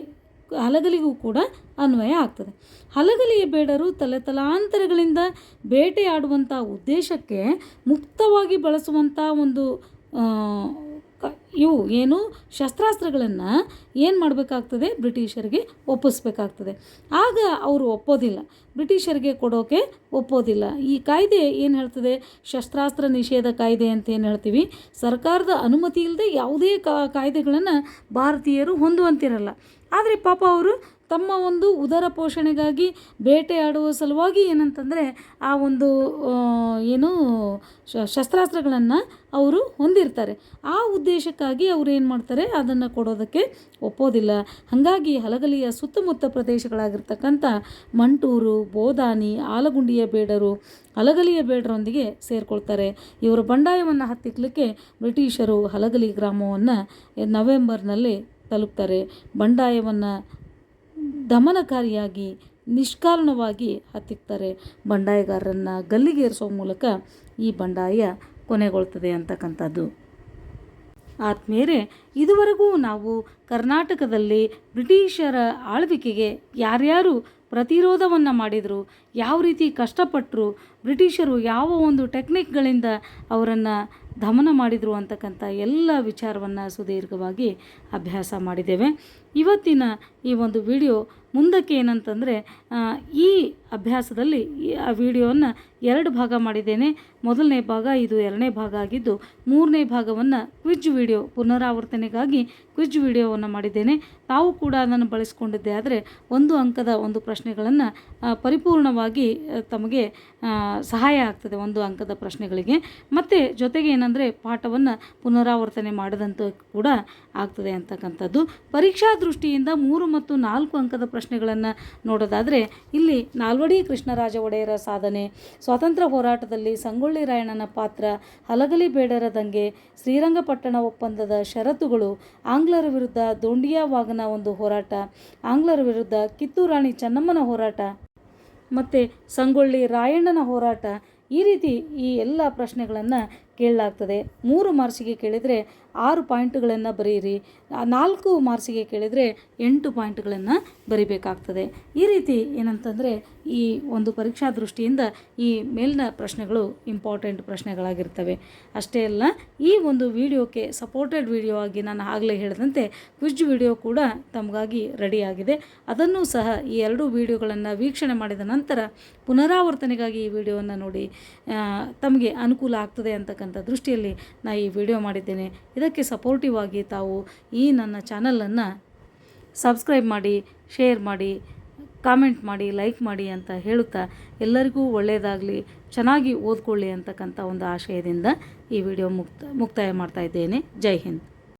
ಹಲಗಲಿಗೂ ಕೂಡ ಅನ್ವಯ ಆಗ್ತದೆ. ಹಲಗಲಿಯ ಬೇಡರು ತಲೆತಲಾಂತರಗಳಿಂದ ಬೇಟೆಯಾಡುವಂಥ ಉದ್ದೇಶಕ್ಕೆ ಮುಕ್ತವಾಗಿ ಬಳಸುವಂಥ ಒಂದು ಕ- ಇವು ಏನು ಶಸ್ತ್ರಾಸ್ತ್ರಗಳನ್ನು ಏನು ಮಾಡಬೇಕಾಗ್ತದೆ? ಬ್ರಿಟಿಷರಿಗೆ ಒಪ್ಪಿಸ್ಬೇಕಾಗ್ತದೆ. ಆಗ ಅವರು ಒಪ್ಪೋದಿಲ್ಲ. ಬ್ರಿಟಿಷರಿಗೆ ಕೊಡೋಕೆ ಒಪ್ಪೋದಿಲ್ಲ. ಈ ಕಾಯ್ದೆ ಏನು ಹೇಳ್ತದೆ? ಶಸ್ತ್ರಾಸ್ತ್ರ ನಿಷೇಧ ಕಾಯ್ದೆ ಅಂತ ಏನು ಹೇಳ್ತೀವಿ? ಸರ್ಕಾರದ ಅನುಮತಿ ಇಲ್ಲದೆ ಯಾವುದೇ ಕಾಯ್ದೆಗಳನ್ನು ಭಾರತೀಯರು ಹೊಂದುವಂತಿರಲ್ಲ. ಆದರೆ ಪಾಪ ಅವರು ತಮ್ಮ ಒಂದು ಉದರ ಪೋಷಣೆಗಾಗಿ ಬೇಟೆಯಾಡುವ ಸಲುವಾಗಿ ಏನಂತಂದರೆ ಆ ಒಂದು ಏನು ಶಸ್ತ್ರಾಸ್ತ್ರಗಳನ್ನು ಅವರು ಹೊಂದಿರ್ತಾರೆ. ಆ ಉದ್ದೇಶಕ್ಕಾಗಿ ಅವರು ಏನು ಮಾಡ್ತಾರೆ? ಅದನ್ನು ಕೊಡೋದಕ್ಕೆ ಒಪ್ಪೋದಿಲ್ಲ. ಹಾಗಾಗಿ ಹಲಗಲಿಯ ಸುತ್ತಮುತ್ತ ಪ್ರದೇಶಗಳಾಗಿರ್ತಕ್ಕಂಥ ಮಂಟೂರು, ಬೋದಾನಿ, ಆಲಗುಂಡಿಯ ಬೇಡರು, ಹಲಗಲಿಯ ಬೇಡರೊಂದಿಗೆ ಸೇರಿಕೊಳ್ತಾರೆ. ಇವರು ಬಂಡಾಯವನ್ನು ಹತ್ತಿಕ್ಕಲಿಕ್ಕೆ ಬ್ರಿಟಿಷರು ಹಲಗಲಿ ಗ್ರಾಮವನ್ನು ನವೆಂಬರ್ನಲ್ಲಿ ತಲುಪ್ತಾರೆ. ಬಂಡಾಯವನ್ನು ದಮನಕಾರಿಯಾಗಿ ನಿಷ್ಕಾರಣವಾಗಿ ಹತ್ತಿಕ್ತಾರೆ. ಬಂಡಾಯಗಾರರನ್ನು ಗಲ್ಲಿಗೇರಿಸೋ ಮೂಲಕ ಈ ಬಂಡಾಯ ಕೊನೆಗೊಳ್ತದೆ ಅಂತಕ್ಕಂಥದ್ದು. ಆತ್ಮೀಯರೇ, ಇದುವರೆಗೂ ನಾವು ಕರ್ನಾಟಕದಲ್ಲಿ ಬ್ರಿಟಿಷರ ಆಳ್ವಿಕೆಗೆ ಯಾರ್ಯಾರು ಪ್ರತಿರೋಧವನ್ನು ಮಾಡಿದರು, ಯಾವ ರೀತಿ ಕಷ್ಟಪಟ್ಟರು ಬ್ರಿಟಿಷರು ಯಾವ ಒಂದು ಟೆಕ್ನಿಕ್ಗಳಿಂದ ಅವರನ್ನು ದಮನ ಮಾಡಿದರು ಅಂತಕ್ಕಂಥ ಎಲ್ಲ ವಿಚಾರವನ್ನು ಸುದೀರ್ಘವಾಗಿ ಅಭ್ಯಾಸ ಮಾಡಿದ್ದೇವೆ. ಇವತ್ತಿನ ಈ ಒಂದು ವಿಡಿಯೋ ಮುಂದಕ್ಕೆ ಏನಂತಂದರೆ ಈ ಅಭ್ಯಾಸದಲ್ಲಿ ಆ ವಿಡಿಯೋವನ್ನು ಎರಡು ಭಾಗ ಮಾಡಿದ್ದೇನೆ. ಮೊದಲನೇ ಭಾಗ ಇದು ಎರಡನೇ ಭಾಗ ಆಗಿದ್ದು, ಮೂರನೇ ಭಾಗವನ್ನು ಕ್ವಿಜ್ ವಿಡಿಯೋ ಪುನರಾವರ್ತನೆಗಾಗಿ ಕ್ವಿಜ್ ವಿಡಿಯೋವನ್ನು ಮಾಡಿದ್ದೇನೆ. ತಾವು ಕೂಡ ಅದನ್ನು ಬಳಸಿಕೊಂಡಿದ್ದೆ ಆದರೆ, ಒಂದು ಅಂಕದ ಒಂದು ಪ್ರಶ್ನೆಗಳನ್ನು ಪರಿಪೂರ್ಣವಾಗಿ ತಮಗೆ ಸಹಾಯ ಆಗ್ತದೆ ಒಂದು ಅಂಕದ ಪ್ರಶ್ನೆಗಳಿಗೆ. ಮತ್ತು ಜೊತೆಗೆ ಏನಂದರೆ, ಪಾಠವನ್ನು ಪುನರಾವರ್ತನೆ ಮಾಡಿದಂಥ ಕೂಡ ಆಗ್ತದೆ ಅಂತಕ್ಕಂಥದ್ದು. ಪರೀಕ್ಷಾ ದೃಷ್ಟಿಯಿಂದ ಮೂರು ಮತ್ತು ನಾಲ್ಕು ಅಂಕದ ಪ್ರಶ್ನೆಗಳನ್ನು ನೋಡೋದಾದರೆ, ಇಲ್ಲಿ ನಾಲ್ವಡಿ ಕೃಷ್ಣರಾಜ ಒಡೆಯರ ಸಾಧನೆ, ಸ್ವಾತಂತ್ರ್ಯ ಹೋರಾಟದಲ್ಲಿ ಸಂಗೊಳ್ಳಿ ರಾಯಣ್ಣನ ಪಾತ್ರ, ಹಲಗಲಿ ಬೇಡರ ದಂಗೆ, ಶ್ರೀರಂಗಪಟ್ಟಣ ಒಪ್ಪಂದದ ಷರತ್ತುಗಳು, ಆಂಗ್ಲರ ವಿರುದ್ಧ ದೋಂಡಿಯಾ ವಾಗನ ಒಂದು ಹೋರಾಟ, ಆಂಗ್ಲರ ವಿರುದ್ಧ ಕಿತ್ತೂರಾಣಿ ಚೆನ್ನಮ್ಮನ ಹೋರಾಟ, ಮತ್ತು ಸಂಗೊಳ್ಳಿ ರಾಯಣ್ಣನ ಹೋರಾಟ, ಈ ರೀತಿ ಈ ಎಲ್ಲ ಪ್ರಶ್ನೆಗಳನ್ನು ಕೇಳಲಾಗ್ತದೆ. ಮೂರು ಮಾರ್ಕ್ಸಿಗೆ ಕೇಳಿದರೆ ಆರು ಪಾಯಿಂಟ್ಗಳನ್ನು ಬರೀರಿ. ನಾಲ್ಕು ಮಾರ್ಕ್ಸಿಗೆ ಕೇಳಿದರೆ ಎಂಟು ಪಾಯಿಂಟ್ಗಳನ್ನು ಬರಿಬೇಕಾಗ್ತದೆ. ಈ ರೀತಿ ಏನಂತಂದರೆ ಈ ಒಂದು ಪರೀಕ್ಷಾ ದೃಷ್ಟಿಯಿಂದ ಈ ಮೇಲಿನ ಪ್ರಶ್ನೆಗಳು ಇಂಪಾರ್ಟೆಂಟ್ ಪ್ರಶ್ನೆಗಳಾಗಿರ್ತವೆ. ಅಷ್ಟೇ ಅಲ್ಲ, ಈ ಒಂದು ವಿಡಿಯೋಕ್ಕೆ ಸಪೋರ್ಟೆಡ್ ವಿಡಿಯೋ ಆಗಿ ನಾನು ಆಗಲೇ ಹೇಳಿದಂತೆ ಕ್ವಿಜ್ ವಿಡಿಯೋ ಕೂಡ ತಮಗಾಗಿ ರೆಡಿಯಾಗಿದೆ. ಅದನ್ನು ಸಹ ಈ ಎರಡೂ ವಿಡಿಯೋಗಳನ್ನು ವೀಕ್ಷಣೆ ಮಾಡಿದ ನಂತರ ಪುನರಾವರ್ತನೆಗಾಗಿ ಈ ವಿಡಿಯೋವನ್ನು ನೋಡಿ ತಮಗೆ ಅನುಕೂಲ ಆಗ್ತದೆ ಅಂತಕ್ಕಂಥ ದೃಷ್ಟಿಯಲ್ಲಿ ನಾನು ಈ ವಿಡಿಯೋ ಮಾಡಿದ್ದೇನೆ. ಇದಕ್ಕೆ ಸಪೋರ್ಟಿವ್ ಆಗಿ ತಾವು ಈ ನನ್ನ ಚಾನಲನ್ನು ಸಬ್ಸ್ಕ್ರೈಬ್ ಮಾಡಿ ಶೇರ್ ಮಾಡಿ ಕಾಮೆಂಟ್ ಮಾಡಿ ಲೈಕ್ ಮಾಡಿ ಅಂತ ಹೇಳುತ್ತಾ ಎಲ್ಲರಿಗೂ ಒಳ್ಳೆಯದಾಗಲಿ, ಚೆನ್ನಾಗಿ ಓದ್ಕೊಳ್ಳಿ ಅಂತಕ್ಕಂಥ ಒಂದು ಆಶಯದಿಂದ ಈ ವಿಡಿಯೋ ಮುಕ್ತ, ಮುಕ್ತಾಯ ಮಾಡ್ತಾ ಇದ್ದೇನೆ. ಜೈ ಹಿಂದ್.